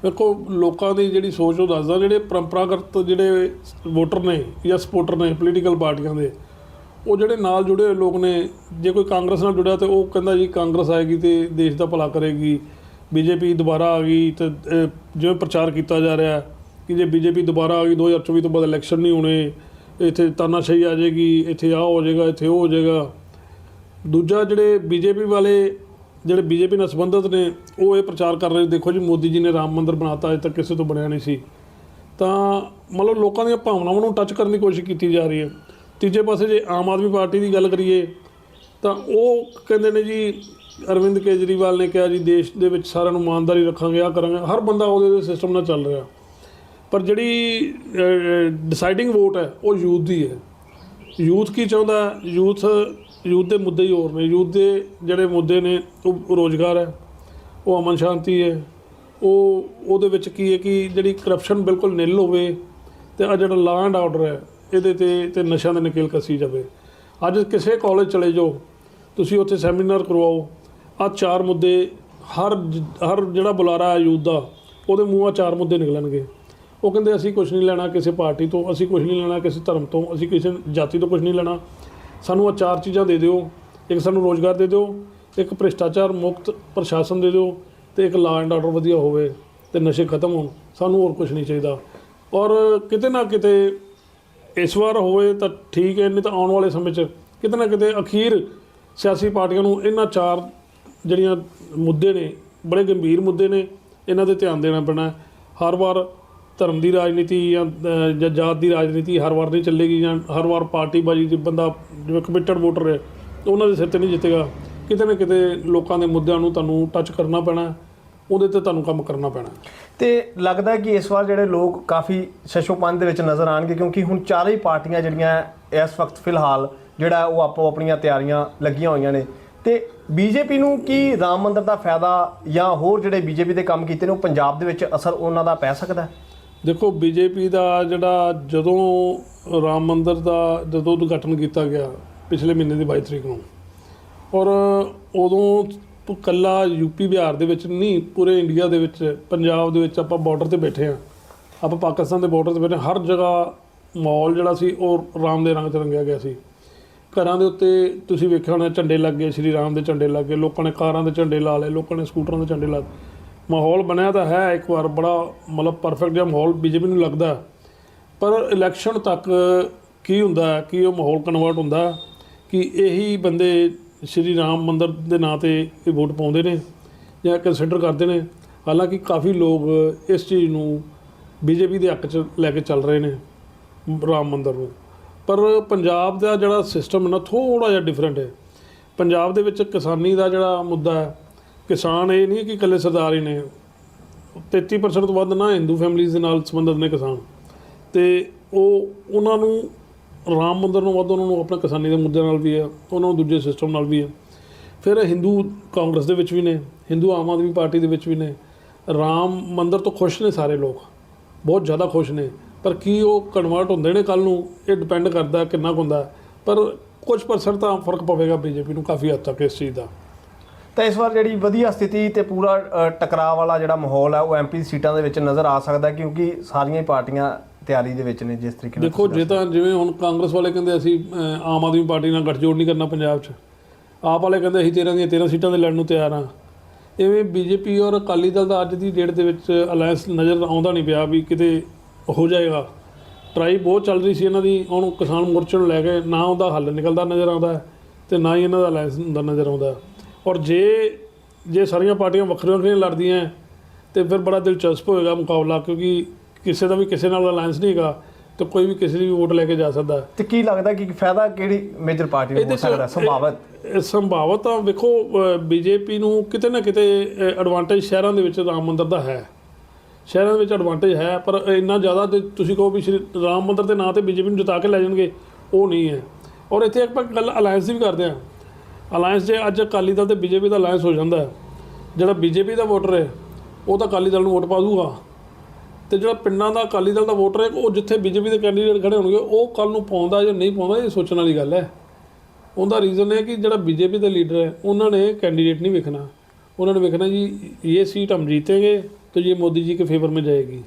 ਵੇਖੋ ਲੋਕਾਂ ਦੀ ਜਿਹੜੀ ਸੋਚ ਉਹ ਦੱਸਦਾ ਜਿਹੜੇ ਪਰੰਪਰਾਗਤ ਜਿਹੜੇ ਵੋਟਰ ਨੇ ਜਾਂ ਸਪੋਰਟਰ ਨੇ ਪੋਲੀਟੀਕਲ ਪਾਰਟੀਆਂ ਦੇ ਉਹ ਜਿਹੜੇ ਨਾਲ ਜੁੜੇ ਹੋਏ ਲੋਕ ਨੇ ਜੇ ਕੋਈ ਕਾਂਗਰਸ ਨਾਲ ਜੁੜਿਆ ਤੇ ਉਹ ਕਹਿੰਦਾ ਜੀ ਕਾਂਗਰਸ ਆਏਗੀ ਤੇ ਦੇਸ਼ ਦਾ ਭਲਾ ਕਰੇਗੀ ਬੀਜੇਪੀ ਦੁਬਾਰਾ ਆ ਗਈ ਤੇ ਅਹ, ਜਿਵੇਂ ਪ੍ਰਚਾਰ ਕੀਤਾ ਜਾ ਰਿਹਾ ਕਿ ਜੇ ਬੀਜੇਪੀ ਦੁਬਾਰਾ ਆ ਗਈ 2024 ਤੋਂ ਬਾਅਦ ਇਲੈਕਸ਼ਨ ਨਹੀਂ ਹੋਣੇ, ਇੱਥੇ ਤਾਨਾਸ਼ਾਹੀ ਆ ਜਾਏਗੀ, ਇੱਥੇ ਆ ਹੋ ਜਾਏਗਾ, ਇੱਥੇ ਉਹ ਹੋ ਜਾਏਗਾ। ਦੂਜਾ ਜਿਹੜੇ ਬੀਜੇਪੀ ਵਾਲੇ, ਜਿਹੜੇ ਬੀਜੇਪੀ ਨਾਲ ਸੰਬੰਧਿਤ ਨੇ, ਉਹ ਇਹ ਪ੍ਰਚਾਰ ਕਰ ਰਹੇ ਦੇਖੋ ਜੀ, ਮੋਦੀ ਜੀ ਨੇ ਰਾਮ ਮੰਦਿਰ ਬਣਾਤਾ, ਅਜੇ ਤੱਕ ਕਿਸੇ ਤੋਂ ਬਣਿਆ ਨਹੀਂ ਸੀ। ਤਾਂ ਮਤਲਬ ਲੋਕਾਂ ਦੀਆਂ ਭਾਵਨਾਵਾਂ ਨੂੰ ਟੱਚ ਕਰਨ ਦੀ ਕੋਸ਼ਿਸ਼ ਕੀਤੀ ਜਾ ਰਹੀ ਹੈ। ਤੀਜੇ ਪਾਸੇ ਜੇ ਆਮ ਆਦਮੀ ਪਾਰਟੀ ਦੀ ਗੱਲ ਕਰੀਏ, ਤਾਂ ਉਹ ਕਹਿੰਦੇ ਨੇ ਜੀ, ਅਰਵਿੰਦ ਕੇਜਰੀਵਾਲ ਨੇ ਕਿਹਾ ਜੀ, ਦੇਸ਼ ਦੇ ਵਿੱਚ ਸਾਰਿਆਂ ਨੂੰ ਇਮਾਨਦਾਰੀ ਰੱਖਾਂਗੇ ਆ ਕਰਾਂਗੇ, ਹਰ ਬੰਦਾ ਉਹਦੇ ਸਿਸਟਮ ਨਾਲ ਚੱਲ ਰਿਹਾ। ਪਰ ਜਿਹੜੀ ਡਿਸਾਈਡਿੰਗ ਵੋਟ ਹੈ, ਉਹ ਯੂਥ ਦੀ ਹੈ। ਯੂਥ ਕੀ ਚਾਹੁੰਦਾ? ਯੂਥ ਯੂਥ ਦੇ ਮੁੱਦੇ ਹੀ ਹੋਰ ਨੇ। ਯੂਥ ਦੇ ਜਿਹੜੇ ਮੁੱਦੇ ਨੇ, ਉਹ ਰੋਜ਼ਗਾਰ ਹੈ, ਉਹ ਅਮਨ ਸ਼ਾਂਤੀ ਹੈ। ਉਹ, ਉਹਦੇ ਵਿੱਚ ਕੀ ਹੈ ਕਿ ਜਿਹੜੀ ਕਰਪਸ਼ਨ ਬਿਲਕੁਲ ਨਿਲ ਹੋਵੇ ਤੇ ਆ ਜਿਹੜਾ ਲਾ ਐਂਡ ਆਰਡਰ ਹੈ, ਇਹਦੇ ਤੇ ਤੇ ਨਸ਼ਿਆਂ ਦੇ ਨਕੇਲ ਕੱਸੀ ਜਾਵੇ। ਅੱਜ ਕਿਸੇ ਕਾਲਜ ਚਲੇ ਜਾਓ, ਤੁਸੀਂ ਉੱਥੇ ਸੈਮੀਨਾਰ ਕਰਵਾਓ ਆ ਚਾਰ ਮੁੱਦੇ ਹਰ ਹਰ ਜਿਹੜਾ ਬੁਲਾਰਾ ਹੈ ਯੂਥ ਦਾ, ਉਹਦੇ ਮੂੰਹਾਂ ਚਾਰ ਮੁੱਦੇ ਨਿਕਲਣਗੇ। ਉਹ ਕਹਿੰਦੇ ਅਸੀਂ ਕੁਝ ਨਹੀਂ ਲੈਣਾ ਕਿਸੇ ਪਾਰਟੀ ਤੋਂ, ਅਸੀਂ ਕੁਝ ਨਹੀਂ ਲੈਣਾ ਕਿਸੇ ਧਰਮ ਤੋਂ, ਅਸੀਂ ਕਿਸੇ ਜਾਤੀ ਤੋਂ ਕੁਝ ਨਹੀਂ ਲੈਣਾ। ਸਾਨੂੰ ਆ ਚਾਰ ਚੀਜ਼ਾਂ ਦੇ ਦਿਓ। ਇੱਕ ਸਾਨੂੰ ਰੋਜ਼ਗਾਰ ਦੇ ਦਿਓ, ਇੱਕ ਭ੍ਰਿਸ਼ਟਾਚਾਰ ਮੁਕਤ ਪ੍ਰਸ਼ਾਸਨ ਦੇ ਦਿਓ ਤੇ ਇੱਕ ਲਾ ਐਂਡ ਆਰਡਰ ਵਧੀਆ ਹੋਵੇ ਤੇ ਨਸ਼ੇ ਖਤਮ ਹੋਣ। ਸਾਨੂੰ ਹੋਰ ਕੁਝ ਨਹੀਂ ਚਾਹੀਦਾ। ਔਰ ਕਿਤੇ ਨਾ ਕਿਤੇ ਇਸ ਵਾਰ ਹੋਵੇ ਤਾਂ ਠੀਕ ਹੈ, ਨਹੀਂ ਤਾਂ ਆਉਣ ਵਾਲੇ ਸਮੇਂ 'ਚ ਕਿਤੇ ਨਾ ਕਿਤੇ ਅਖੀਰ ਸਿਆਸੀ ਪਾਰਟੀਆਂ ਨੂੰ ਇਹਨਾਂ ਚਾਰ ਜਿਹੜੀਆਂ ਮੁੱਦੇ ਨੇ, ਬੜੇ ਗੰਭੀਰ ਮੁੱਦੇ ਨੇ, ਇਹਨਾਂ ਤੇ ਧਿਆਨ ਦੇਣਾ ਪੈਣਾ ਹਰ ਵਾਰ ਧਰਮ ਦੀ ਰਾਜਨੀਤੀ ਜਾਂ ਜਾਂ ਜਾਤ ਦੀ ਰਾਜਨੀਤੀ ਹਰ ਵਾਰ ਨਹੀਂ ਚੱਲੇਗੀ ਜਾਂ ਹਰ ਵਾਰ ਪਾਰਟੀ ਬਾਜੀ ਦੀ ਬੰਦਾ ਜਿਵੇਂ ਕਮਿਟਡ ਵੋਟਰ ਹੈ ਉਹਨਾਂ ਦੇ ਸਿਰ ਤੇ ਨਹੀਂ ਜਿੱਤੇਗਾ। ਕਿਤੇ ਨਾ ਕਿਤੇ ਲੋਕਾਂ ਦੇ ਮੁੱਦਿਆਂ ਨੂੰ ਤੁਹਾਨੂੰ ਟੱਚ ਕਰਨਾ ਪੈਣਾ ਉਹਦੇ ਤੇ ਤੁਹਾਨੂੰ ਕੰਮ ਕਰਨਾ ਪੈਣਾ ਤੇ ਲੱਗਦਾ ਕਿ ਇਸ ਵਾਰ ਜਿਹੜੇ ਲੋਕ ਕਾਫੀ ਸ਼ਸ਼ੋਪੰਨ ਦੇ ਵਿੱਚ ਨਜ਼ਰ ਆਣਗੇ ਕਿਉਂਕਿ ਹੁਣ ਚਾਰੇ ਹੀ ਪਾਰਟੀਆਂ ਜਿਹੜੀਆਂ ਇਸ ਵਕਤ ਫਿਲਹਾਲ ਜਿਹੜਾ ਉਹ ਆਪੋ ਆਪਣੀਆਂ ਤਿਆਰੀਆਂ ਲੱਗੀਆਂ ਹੋਈਆਂ ਨੇ। ਤੇ ਬੀਜੇਪੀ ਨੂੰ ਕੀ ਰਾਮ ਮੰਦਰ ਦਾ ਫਾਇਦਾ ਜਾਂ ਹੋਰ ਜਿਹੜੇ ਬੀਜੇਪੀ ਦੇ ਕੰਮ ਕੀਤੇ ਨੇ, ਉਹ ਪੰਜਾਬ ਦੇ ਵਿੱਚ ਅਸਰ ਉਹਨਾਂ ਦਾ ਪੈ ਸਕਦਾ ਹੈ? ਦੇਖੋ, ਬੀਜੇਪੀ ਦਾ ਜਿਹੜਾ ਜਦੋਂ ਰਾਮ ਮੰਦਰ ਦਾ ਜਦੋਂ ਉਦਘਾਟਨ ਕੀਤਾ ਗਿਆ ਪਿਛਲੇ ਮਹੀਨੇ ਦੀ 22 ਤਰੀਕ ਨੂੰ, ਔਰ ਉਦੋਂ ਤੋਂ ਕੱਲਾ ਯੂਪੀ ਬਿਹਾਰ ਦੇ ਵਿੱਚ ਨਹੀਂ, ਪੂਰੇ ਇੰਡੀਆ ਦੇ ਵਿੱਚ, ਪੰਜਾਬ ਦੇ ਵਿੱਚ ਆਪਾਂ ਬਾਰਡਰ ਤੇ ਬੈਠੇ ਆ ਆਪਾਂ ਪਾਕਿਸਤਾਨ ਦੇ ਬਾਰਡਰ ਤੇ ਬੈਠੇ ਹਰ ਜਗ੍ਹਾ ਮਾਹੌਲ ਜਿਹੜਾ ਸੀ, ਉਹ ਰਾਮ ਦੇ ਰੰਗ 'ਚ ਰੰਗਿਆ ਗਿਆ ਸੀ। ਘਰਾਂ ਦੇ ਉੱਤੇ ਤੁਸੀਂ ਵੇਖਿਆ ਹੋਣਾ, ਝੰਡੇ ਲੱਗੇ ਸ਼੍ਰੀ ਰਾਮ ਦੇ ਝੰਡੇ ਲੱਗ ਗਏ, ਲੋਕਾਂ ਨੇ ਕਾਰਾਂ ਦੇ ਝੰਡੇ ਲਾ ਲਏ, ਲੋਕਾਂ ਨੇ ਸਕੂਟਰਾਂ ਦੇ ਝੰਡੇ ਲਾ ਲਏ। ਮਾਹੌਲ ਬਣਿਆ ਤਾਂ ਹੈ, ਇੱਕ ਵਾਰ ਬੜਾ ਮਤਲਬ ਪਰਫੈਕਟ ਜਿਹਾ ਮਾਹੌਲ ਬੀਜੇਪੀ ਨੂੰ ਲੱਗਦਾ ਪਰ ਇਲੈਕਸ਼ਨ ਤੱਕ ਕੀ ਹੁੰਦਾ ਕਿ ਉਹ ਮਾਹੌਲ ਕਨਵਰਟ ਹੁੰਦਾ ਕਿ ਇਹੀ ਬੰਦੇ ਸ਼੍ਰੀ ਰਾਮ ਮੰਦਿਰ ਦੇ ਨਾਂ ਤੇ ਇਹ ਵੋਟ ਪਾਉਂਦੇ ਨੇ ਜਾਂ ਕੰਸੀਡਰ ਕਰਦੇ ਨੇ। ਹਾਲਾਂਕਿ ਕਾਫੀ ਲੋਕ ਇਸ ਚੀਜ਼ ਨੂੰ ਬੀਜੇਪੀ ਦੇ ਹੱਕ 'ਚ ਲੈ ਕੇ ਚੱਲ ਰਹੇ ਨੇ ਰਾਮ ਮੰਦਿਰ ਨੂੰ। ਪਰ ਪੰਜਾਬ ਦਾ ਜਿਹੜਾ ਸਿਸਟਮ ਨਾ ਥੋੜਾ ਜਿਹਾ ਡਿਫਰੈਂਟ ਹੈ। ਪੰਜਾਬ ਦੇ ਵਿੱਚ ਕਿਸਾਨੀ ਦਾ ਜਿਹੜਾ ਮੁੱਦਾ ਹੈ ਕਿਸਾਨ ਇਹ ਨਹੀਂ ਕਿ ਇਕੱਲੇ ਸਰਦਾਰ ਹੀ ਨੇ। 33% ਤੋਂ ਵੱਧ ਨਾ ਹਿੰਦੂ ਫੈਮਿਲੀਜ਼ ਦੇ ਨਾਲ ਸੰਬੰਧਿਤ ਨੇ ਕਿਸਾਨ। ਤੇ ਉਹ, ਉਹਨਾਂ ਨੂੰ ਰਾਮ ਮੰਦਰ ਨੂੰ ਵੱਧ ਉਹਨਾਂ ਨੂੰ ਆਪਣੇ ਕਿਸਾਨੀ ਦੇ ਮੁੱਦੇ ਨਾਲ ਵੀ ਹੈ, ਉਹਨਾਂ ਨੂੰ ਦੂਜੇ ਸਿਸਟਮ ਨਾਲ ਵੀ ਹੈ। ਫਿਰ ਹਿੰਦੂ ਕਾਂਗਰਸ ਦੇ ਵਿੱਚ ਵੀ ਨੇ, ਹਿੰਦੂ ਆਮ ਆਦਮੀ ਪਾਰਟੀ ਦੇ ਵਿੱਚ ਵੀ ਨੇ। ਰਾਮ ਮੰਦਰ ਤੋਂ ਖੁਸ਼ ਨੇ ਸਾਰੇ ਲੋਕ, ਬਹੁਤ ਜ਼ਿਆਦਾ ਖੁਸ਼ ਨੇ। ਪਰ ਕੀ ਉਹ ਕਨਵਰਟ ਹੁੰਦੇ ਨੇ ਕੱਲ ਨੂੰ, ਇਹ ਡਿਪੈਂਡ ਕਰਦਾ ਕਿੰਨਾ ਕੁ ਹੁੰਦਾ। ਪਰ ਕੁਝ ਪਰਸੈਂਟ ਤਾਂ ਫ਼ਰਕ ਪਵੇਗਾ ਬੀਜੇਪੀ ਨੂੰ ਕਾਫੀ ਹੱਦ ਤੱਕ ਇਸ ਚੀਜ਼ ਦਾ। ਤਾਂ ਇਸ ਵਾਰ ਜਿਹੜੀ ਵਧੀਆ ਸਥਿਤੀ ਤੇ ਪੂਰਾ ਟਕਰਾਅ ਵਾਲਾ ਜਿਹੜਾ ਮਾਹੌਲ ਹੈ ਉਹ ਐਮਪੀ ਸੀਟਾਂ ਦੇ ਵਿੱਚ ਨਜ਼ਰ ਆ ਸਕਦਾ ਕਿਉਂਕਿ ਸਾਰੀਆਂ ਹੀ ਪਾਰਟੀਆਂ ਤਿਆਰੀ ਦੇ ਵਿੱਚ ਨੇ ਜਿਸ ਤਰੀਕੇ ਨਾਲ ਦੇਖੋ ਜੇ ਤਾਂ ਜਿਵੇਂ ਹੁਣ ਕਾਂਗਰਸ ਵਾਲੇ ਕਹਿੰਦੇ ਅਸੀਂ ਆਮ ਆਦਮੀ ਪਾਰਟੀ ਨਾਲ ਗੱਠਜੋੜ ਨਹੀਂ ਕਰਨਾ ਪੰਜਾਬ 'ਚ। ਆਪ ਵਾਲੇ ਕਹਿੰਦੇ ਅਸੀਂ 13 ਦੀਆਂ 13 ਸੀਟਾਂ ਤੇ ਲੜਨ ਨੂੰ ਤਿਆਰ ਹਾਂ ਇਵੇਂ ਬੀਜੇਪੀ ਔਰ ਅਕਾਲੀ ਦਲ ਦਾ ਅੱਜ ਦੀ ਡੇਟ ਦੇ ਵਿੱਚ ਅਲਾਈਅੰਸ ਨਜ਼ਰ ਆਉਂਦਾ ਨਹੀਂ ਪਿਆ ਵੀ ਕਿਤੇ ਹੋ ਜਾਏਗਾ। ਟਰਾਈ ਬਹੁਤ ਚੱਲ ਰਹੀ ਸੀ ਇਹਨਾਂ ਦੀ ਹੁਣ ਕਿਸਾਨ ਮੋਰਚੇ ਨੂੰ ਲੈ ਕੇ ਨਾ ਉਹਦਾ ਹੱਲ ਨਿਕਲਦਾ ਨਜ਼ਰ ਆਉਂਦਾ ਤੇ ਨਾ ਹੀ ਇਹਨਾਂ ਦਾ ਅਲਾਈਅੰਸ ਹੁੰਦਾ ਨਜ਼ਰ ਆਉਂਦਾ। ਔਰ ਜੇ ਜੇ ਸਾਰੀਆਂ ਪਾਰਟੀਆਂ ਵੱਖਰੀਆਂ ਵੱਖਰੀਆਂ ਲੜਦੀਆਂ ਤੇ ਫਿਰ ਬੜਾ ਦਿਲਚਸਪ ਹੋਏਗਾ ਮੁਕਾਬਲਾ ਕਿਉਂਕਿ ਕਿਸੇ ਦਾ ਵੀ ਕਿਸੇ ਨਾਲ ਅਲਾਈਅੰਸ ਨਹੀਂ ਹੈਗਾ ਤੇ ਕੋਈ ਵੀ ਕਿਸੇ ਦੀ ਵੀ ਵੋਟ ਲੈ ਕੇ ਜਾ ਸਕਦਾ। ਤੇ ਕੀ ਲੱਗਦਾ ਕਿ ਫਾਇਦਾ ਕਿਹੜੀ ਮੇਜਰ ਪਾਰਟੀ ਨੂੰ ਹੋ ਸਕਦਾ? ਸੰਭਾਵਤ? ਸੰਭਾਵਤ ਤਾਂ ਵੇਖੋ ਬੀਜੇਪੀ ਨੂੰ ਕਿਤੇ ਨਾ ਕਿਤੇ ਐਡਵਾਂਟੇਜ ਸ਼ਹਿਰਾਂ ਦੇ ਵਿੱਚ ਰਾਮ ਮੰਦਿਰ ਦਾ ਹੈ। ਸ਼ਹਿਰਾਂ ਦੇ ਵਿੱਚ ਐਡਵਾਂਟੇਜ ਹੈ ਪਰ ਇੰਨਾ ਜ਼ਿਆਦਾ ਤੇ ਤੁਸੀਂ ਕਹੋ ਵੀ ਸ਼੍ਰੀ ਰਾਮ ਮੰਦਿਰ ਦੇ ਨਾਂ ਤੇ ਬੀਜੇਪੀ ਨੂੰ ਜਿਤਾ ਕੇ ਲੈ ਜਾਣਗੇ ਉਹ ਨਹੀਂ ਹੈ। ਔਰ ਇੱਥੇ ਆਪਾਂ ਗੱਲ ਅਲਾਈਅੰਸ ਦੀ ਵੀ ਕਰਦੇ ਹਾਂ। ਅਲਾਈਅੰਸ ਜੇ ਅੱਜ ਅਕਾਲੀ ਦਲ ਤੇ ਬੀਜੇਪੀ ਦਾ ਅਲਾਈਅੰਸ ਹੋ ਜਾਂਦਾ ਹੈ ਜਿਹੜਾ ਬੀਜੇਪੀ ਦਾ ਵੋਟਰ ਹੈ ਉਹ ਤਾਂ ਅਕਾਲੀ ਦਲ ਨੂੰ ਵੋਟ ਪਾ ਦੂਗਾ ਤੇ ਜਿਹੜਾ ਪਿੰਡਾਂ ਦਾ ਅਕਾਲੀ ਦਲ ਦਾ ਵੋਟਰ ਹੈ ਉਹ ਜਿੱਥੇ ਬੀਜੇਪੀ ਦੇ ਕੈਂਡੀਡੇਟ ਖੜੇ ਹੋਣਗੇ ਉਹ ਕੱਲ ਨੂੰ ਪਾਉਂਦਾ ਜਾਂ ਨਹੀਂ ਪਾਉਂਦਾ ਇਹ ਸੋਚਣ ਵਾਲੀ ਗੱਲ ਹੈ ਉਹਦਾ ਰੀਜ਼ਨ ਹੈ ਕਿ ਜਿਹੜਾ ਬੀਜੇਪੀ ਦਾ ਲੀਡਰ ਹੈ ਉਹਨਾਂ ਨੇ कैंडिडेट नहीं देखना ਉਹਨਾਂ ਨੇ ਵੇਖਣਾ ਜੀ ਇਹ ਸੀਟ हम जीतेंगे तो ये मोदी जी के फेवर में जाएगी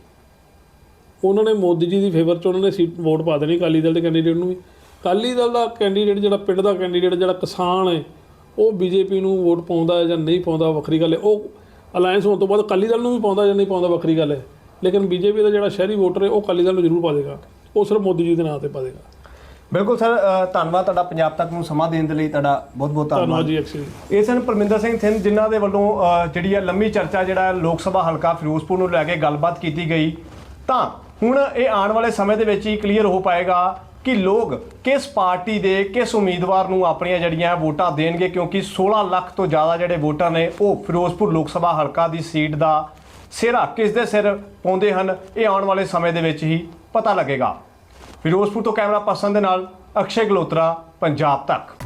ਉਹਨਾਂ ਨੇ ਮੋਦੀ ਜੀ ਦੀ ਫੇਵਰ ਚ ਉਹਨਾਂ ਨੇ ਸੀਟ ਵੋਟ ਪਾ ਦੇਣੀ ਅਕਾਲੀ ਦਲ ਦੇ ਕੈਂਡੀਡੇਟ ਨੂੰ ਵੀ ਅਕਾਲੀ ਦਲ ਦਾ ਕੈਂਡੀਡੇਟ ਜਿਹੜਾ ਪਿੰਡ ਦਾ ਕੈਂਡੀਡੇਟ ਜਿਹੜਾ ਕਿਸਾਨ ਹੈ ਉਹ ਬੀਜੇਪੀ ਨੂੰ ਵੋਟ ਪਾਉਂਦਾ ਹੈ ਜਾਂ ਨਹੀਂ ਪਾਉਂਦਾ ਵੱਖਰੀ ਗੱਲ ਹੈ ਉਹ ਅਲਾਈਅੰਸ ਹੋਣ ਤੋਂ ਬਾਅਦ ਅਕਾਲੀ ਦਲ ਨੂੰ ਵੀ ਪਾਉਂਦਾ ਜਾਂ ਨਹੀਂ ਪਾਉਂਦਾ ਵੱਖਰੀ ਗੱਲ ਹੈ ਲੇਕਿਨ ਬੀਜੇਪੀ ਦਾ ਜਿਹੜਾ ਸ਼ਹਿਰੀ ਵੋਟਰ ਹੈ ਉਹ ਅਕਾਲੀ ਦਲ ਨੂੰ ਜ਼ਰੂਰ ਪਾ ਦੇਗਾ। ਉਹ ਸਿਰਫ ਮੋਦੀ ਜੀ ਦੇ ਨਾਂ ਤੇ ਪਾ ਦੇਗਾ। ਬਿਲਕੁਲ ਸਰ ਧੰਨਵਾਦ ਤੁਹਾਡਾ ਪੰਜਾਬ ਤੱਕ ਨੂੰ ਸਮਾਂ ਦੇਣ ਦੇ ਲਈ। ਤੁਹਾਡਾ ਬਹੁਤ ਬਹੁਤ ਧੰਨਵਾਦ। ਧੰਨਵਾਦ ਜੀ ਐਕਚੁਅਲੀ ਇਹ ਸਨ ਪਰਮਿੰਦਰ ਸਿੰਘ ਥਿੰਦ ਜਿਨ੍ਹਾਂ ਦੇ ਵੱਲੋਂ ਜਿਹੜੀ ਹੈ ਲੰਮੀ ਚਰਚਾ ਜਿਹੜਾ ਲੋਕ ਸਭਾ ਹਲਕਾ ਫਿਰੋਜ਼ਪੁਰ ਨੂੰ ਲੈ ਕੇ ਗੱਲਬਾਤ ਕੀਤੀ ਗਈ। ਤਾਂ ਹੁਣ ਇਹ ਆਉਣ ਵਾਲੇ ਸਮੇਂ ਦੇ ਵਿੱਚ ਹੀ ਕਲੀਅਰ ਹੋ ਪਾਏਗਾ ਕਿ ਲੋਕ ਕਿਸ ਪਾਰਟੀ ਦੇ ਕਿਸ ਉਮੀਦਵਾਰ ਨੂੰ ਆਪਣੀਆਂ ਜਿਹੜੀਆਂ ਵੋਟਾਂ ਦੇਣਗੇ, ਕਿਉਂਕਿ 16 ਲੱਖ ਤੋਂ ਜ਼ਿਆਦਾ ਜਿਹੜੇ ਵੋਟਰ ਨੇ, ਉਹ ਫਿਰੋਜ਼ਪੁਰ ਲੋਕ ਸਭਾ ਹਲਕਾ ਦੀ ਸੀਟ ਦਾ ਸਿਰਾ ਕਿਸ ਦੇ ਸਿਰ ਪਾਉਂਦੇ ਹਨ, ਇਹ ਆਉਣ ਵਾਲੇ ਸਮੇਂ ਦੇ ਵਿੱਚ ਹੀ ਪਤਾ ਲੱਗੇਗਾ। ਫਿਰੋਜ਼ਪੁਰ ਤੋਂ ਕੈਮਰਾ ਪਰਸਨ ਦੇ ਨਾਲ ਅਕਸ਼ੇ ਗਲੋਤਰਾ, ਪੰਜਾਬ ਤੱਕ।